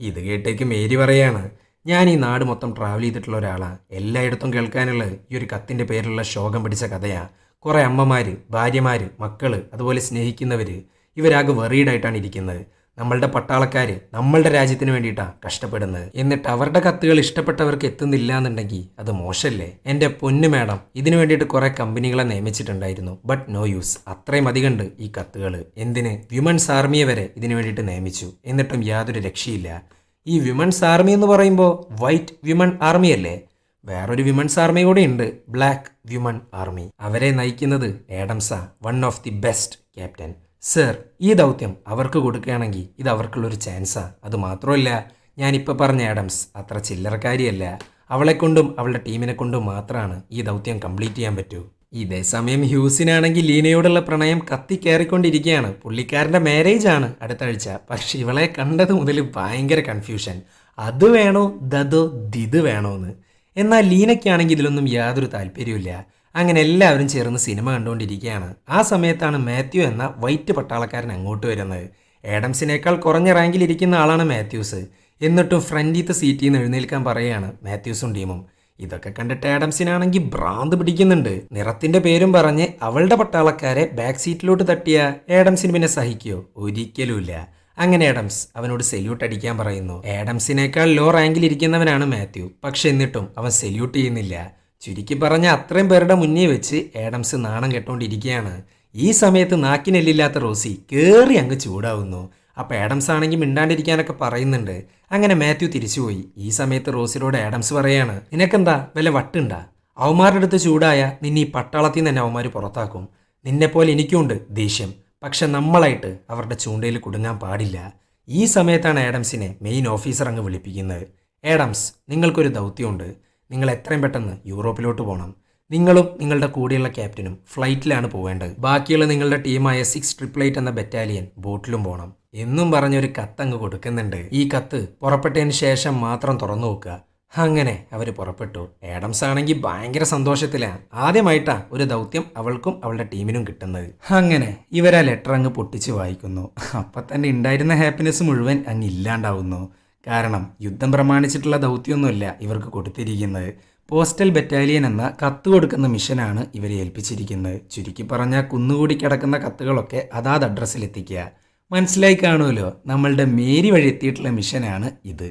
ഇത് കേട്ടേക്ക് മേരി പറയാണ് ഞാൻ ഈ നാട് മൊത്തം ട്രാവൽ ചെയ്തിട്ടുള്ള ഒരാളാണ് എല്ലായിടത്തും കേൾക്കാനുള്ള ഈ ഒരു കത്തിന്റെ പേരിലുള്ള ശോകം പിടിച്ച കഥയാണ് കുറേ അമ്മമാർ ഭാര്യമാർ മക്കൾ അതുപോലെ സ്നേഹിക്കുന്നവർ ഇവരാകെ വെറീഡായിട്ടാണ് ഇരിക്കുന്നത്. നമ്മളുടെ പട്ടാളക്കാർ നമ്മളുടെ രാജ്യത്തിന് വേണ്ടിയിട്ടാണ് കഷ്ടപ്പെടുന്നത്. എന്നിട്ട് അവരുടെ കത്തുകൾ ഇഷ്ടപ്പെട്ടവർക്ക് എത്തുന്നില്ല എന്നുണ്ടെങ്കിൽ അത് മോശമല്ലേ എന്റെ പൊന്നു മേഡം ഇതിനു വേണ്ടിയിട്ട് കുറേ കമ്പനികളെ നിയമിച്ചിട്ടുണ്ടായിരുന്നു. ബട്ട് നോ യൂസ് അത്രയും അധികമുണ്ട് ഈ കത്തുകൾ. എന്തിന്? വിമൻസ് ആർമിയെ വരെ ഇതിനു വേണ്ടിയിട്ട് നിയമിച്ചു. എന്നിട്ടും യാതൊരു രക്ഷയില്ല. ഈ വിമൻസ് ആർമി എന്ന് പറയുമ്പോൾ വൈറ്റ് വിമൺ ആർമി അല്ലേ? വേറൊരു വിമൻസ് ആർമി കൂടെ ഉണ്ട്. ബ്ലാക്ക് വിമൺ ആർമി അവരെ നയിക്കുന്നത് Adams one of the best captain sir ഈ ദൗത്യം അവർക്ക് കൊടുക്കുകയാണെങ്കിൽ ഇത് അവർക്കുള്ളൊരു ചാൻസാണ് അത് മാത്രമല്ല ഞാനിപ്പോൾ പറഞ്ഞ ആഡംസ് അത്ര ചില്ലറക്കാരിയല്ല. അവളെ കൊണ്ടും അവളുടെ ടീമിനെ കൊണ്ടും മാത്രമാണ് ഈ ദൗത്യം കംപ്ലീറ്റ് ചെയ്യാൻ പറ്റൂ. ഇതേ സമയം ഹ്യൂസിനാണെങ്കിൽ ലീനയോടുള്ള പ്രണയം കത്തി കയറിക്കൊണ്ടിരിക്കുകയാണ്. പുള്ളിക്കാരന്റെ മാരേജ് ആണ് അടുത്ത ആഴ്ച. പക്ഷെ ഇവളെ കണ്ടത് മുതൽ ഭയങ്കര കൺഫ്യൂഷൻ അത് വേണോ? ദതോ ദിത് വേണോ എന്ന് എന്നാൽ ലീനയ്ക്കാണെങ്കിൽ ഇതിലൊന്നും യാതൊരു താല്പര്യമില്ല അങ്ങനെ എല്ലാവരും ചേർന്ന് സിനിമ കണ്ടുകൊണ്ടിരിക്കുകയാണ്. ആ സമയത്താണ് മാത്യു എന്ന വൈറ്റ് പട്ടാളക്കാരൻ അങ്ങോട്ട് വരുന്നത്. ഏഡംസിനേക്കാൾ കുറഞ്ഞ റാങ്കിൽ ഇരിക്കുന്ന ആളാണ് മാത്യൂസ്. എന്നിട്ടും ഫ്രണ്ടിത്തെ സീറ്റിൽ നിന്ന് എഴുന്നേൽക്കാൻ പറയുകയാണ് മാത്യൂസും ടീമും. ഇതൊക്കെ കണ്ടിട്ട് ആഡംസിനാണെങ്കിൽ ഭ്രാന്ത് പിടിക്കുന്നുണ്ട്. നിറത്തിന്റെ പേരും പറഞ്ഞ് അവളുടെ പട്ടാളക്കാരെ ബാക്ക് സീറ്റിലോട്ട് തട്ടിയ ആഡംസിന് പിന്നെ സഹിക്കോ? ഒരിക്കലുമില്ല. അങ്ങനെ ആഡംസ് അവനോട് സെല്യൂട്ട് അടിക്കാൻ പറയുന്നു. ആഡംസിനേക്കാൾ ലോ റാങ്കിൽ ഇരിക്കുന്നവനാണ് മാത്യു. പക്ഷെ എന്നിട്ടും അവൻ സെല്യൂട്ട് ചെയ്യുന്നില്ല. ചുരുക്കി പറഞ്ഞ അത്രയും പേരുടെ മുന്നിൽ വെച്ച് ആഡംസ് നാണം കെട്ടോണ്ടിരിക്കുകയാണ്. ഈ സമയത്ത് നാക്കിനെല്ലില്ലാത്ത റോസി കയറി അങ്ങ് ചൂടാവുന്നു. അപ്പോൾ ആഡംസ് ആണെങ്കിൽ മിണ്ടാണ്ടിരിക്കാനൊക്കെ പറയുന്നുണ്ട്. അങ്ങനെ മാത്യു തിരിച്ചുപോയി. ഈ സമയത്ത് റോസിനോട് ആഡംസ് പറയാണ് നിനക്കെന്താ? വല്ല വട്ടുണ്ടാ? അവന്മാരുടെ അടുത്ത് ചൂടായ നിന്നെ ഈ പട്ടാളത്തിൽ നിന്ന് തന്നെ അവന്മാർ പുറത്താക്കും. നിന്നെപ്പോലെ എനിക്കുണ്ട് ദേഷ്യം. പക്ഷെ നമ്മളായിട്ട് അവരുടെ ചൂണ്ടയിൽ കുടുങ്ങാൻ പാടില്ല. ഈ സമയത്താണ് ആഡംസിനെ മെയിൻ ഓഫീസർ അങ്ങ് വിളിപ്പിക്കുന്നത്. ആഡംസ് നിങ്ങൾക്കൊരു ദൗത്യമുണ്ട്. നിങ്ങൾ എത്രയും പെട്ടെന്ന് യൂറോപ്പിലോട്ട് പോകണം നിങ്ങളും നിങ്ങളുടെ കൂടെയുള്ള ക്യാപ്റ്റനും ഫ്ലൈറ്റിലാണ് പോവേണ്ടത്. ബാക്കിയുള്ള നിങ്ങളുടെ ടീമായ സിക്സ് ട്രിപ്പിൾ എയ്റ്റ് എന്ന ബറ്റാലിയൻ ബോട്ടിലും പോകണം എന്നും പറഞ്ഞൊരു കത്ത് അങ്ങ് കൊടുക്കുന്നുണ്ട്. ഈ കത്ത് പുറപ്പെട്ടതിന് ശേഷം മാത്രം തുറന്നു നോക്കുക. അങ്ങനെ അവർ പുറപ്പെട്ടു. ആഡംസ് ആണെങ്കിൽ ഭയങ്കര സന്തോഷത്തിലാണ് ആദ്യമായിട്ടാ ഒരു ദൗത്യം അവൾക്കും അവളുടെ ടീമിനും കിട്ടുന്നത്. അങ്ങനെ ഇവരാ ലെറ്റർ അങ്ങ് പൊട്ടിച്ച് വായിക്കുന്നു. അപ്പം തന്നെ ഉണ്ടായിരുന്ന ഹാപ്പിനെസ് മുഴുവൻ അങ്ങ് ഇല്ലാണ്ടാവുന്നു. കാരണം യുദ്ധം പ്രമാണിച്ചിട്ടുള്ള ദൗത്യമൊന്നുമില്ല ഇവർക്ക് കൊടുത്തിരിക്കുന്നത്. പോസ്റ്റൽ ബറ്റാലിയൻ എന്ന കത്ത് കൊടുക്കുന്ന മിഷനാണ് ഇവരെ ഏൽപ്പിച്ചിരിക്കുന്നത്. ചുരുക്കി പറഞ്ഞാൽ കുന്നുകൂടി കിടക്കുന്ന കത്തുകളൊക്കെ അതാത് അഡ്രസ്സിൽ എത്തിക്കുക മനസ്സിലായി കാണുമല്ലോ നമ്മളുടെ മേരി വഴി എത്തിയിട്ടുള്ള മിഷനാണ് ഇത്.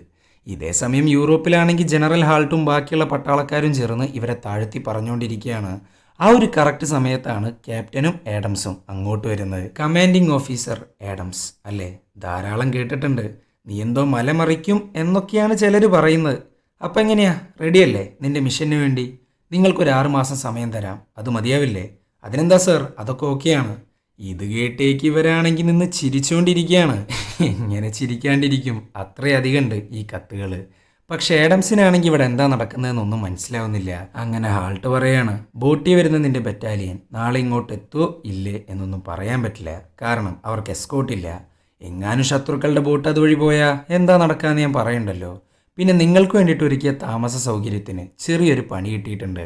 ഇതേ സമയം യൂറോപ്പിലാണെങ്കിൽ ജനറൽ ഹാൾട്ടും ബാക്കിയുള്ള പട്ടാളക്കാരും ചേർന്ന് ഇവരെ താഴ്ത്തി പറഞ്ഞുകൊണ്ടിരിക്കുകയാണ്. ആ ഒരു കറക്റ്റ് സമയത്താണ് ക്യാപ്റ്റനും ആഡംസും അങ്ങോട്ട് വരുന്നത്. കമാൻഡിംഗ് ഓഫീസർ ആഡംസ് അല്ലേ? ധാരാളം കേട്ടിട്ടുണ്ട്. നീ എന്തോ മലമറിക്കും എന്നൊക്കെയാണ് ചിലർ പറയുന്നത്. അപ്പം എങ്ങനെയാ? റെഡിയല്ലേ? നിന്റെ മിഷന് വേണ്ടി. നിങ്ങൾക്കൊരു ആറ് മാസം സമയം തരാം. അത് മതിയാവില്ലേ? അതിനെന്താ സർ? അതൊക്കെ ഓക്കെയാണ്. ഇത് കേട്ടേക്ക് ഇവരാണെങ്കിൽ നിന്ന് ചിരിച്ചുകൊണ്ടിരിക്കുകയാണ് ഇങ്ങനെ ചിരിക്കാണ്ടിരിക്കും. അത്രയധികം ഉണ്ട് ഈ കത്തുകൾ പക്ഷേ ഏഡംസിനാണെങ്കിൽ ഇവിടെ എന്താ നടക്കുന്നതെന്നൊന്നും മനസ്സിലാവുന്നില്ല. അങ്ങനെ ഹാൾട്ട് പറയാണ്. ബോട്ടി വരുന്ന നിന്റെ ബറ്റാലിയൻ. നാളെ ഇങ്ങോട്ട് എത്തുമോ ഇല്ലേ? എന്നൊന്നും പറയാൻ പറ്റില്ല. കാരണം അവർക്ക് എസ്കോട്ട് ഇല്ല എങ്ങാനും ശത്രുക്കളുടെ ബോട്ട് അതുവഴി പോയാൽ എന്താ നടക്കാന്ന് ഞാൻ പറയണ്ടല്ലോ. പിന്നെ നിങ്ങൾക്ക് വേണ്ടിയിട്ട് ഒരുക്കിയ താമസ സൗകര്യത്തിന് ചെറിയൊരു പണി കിട്ടിയിട്ടുണ്ട്.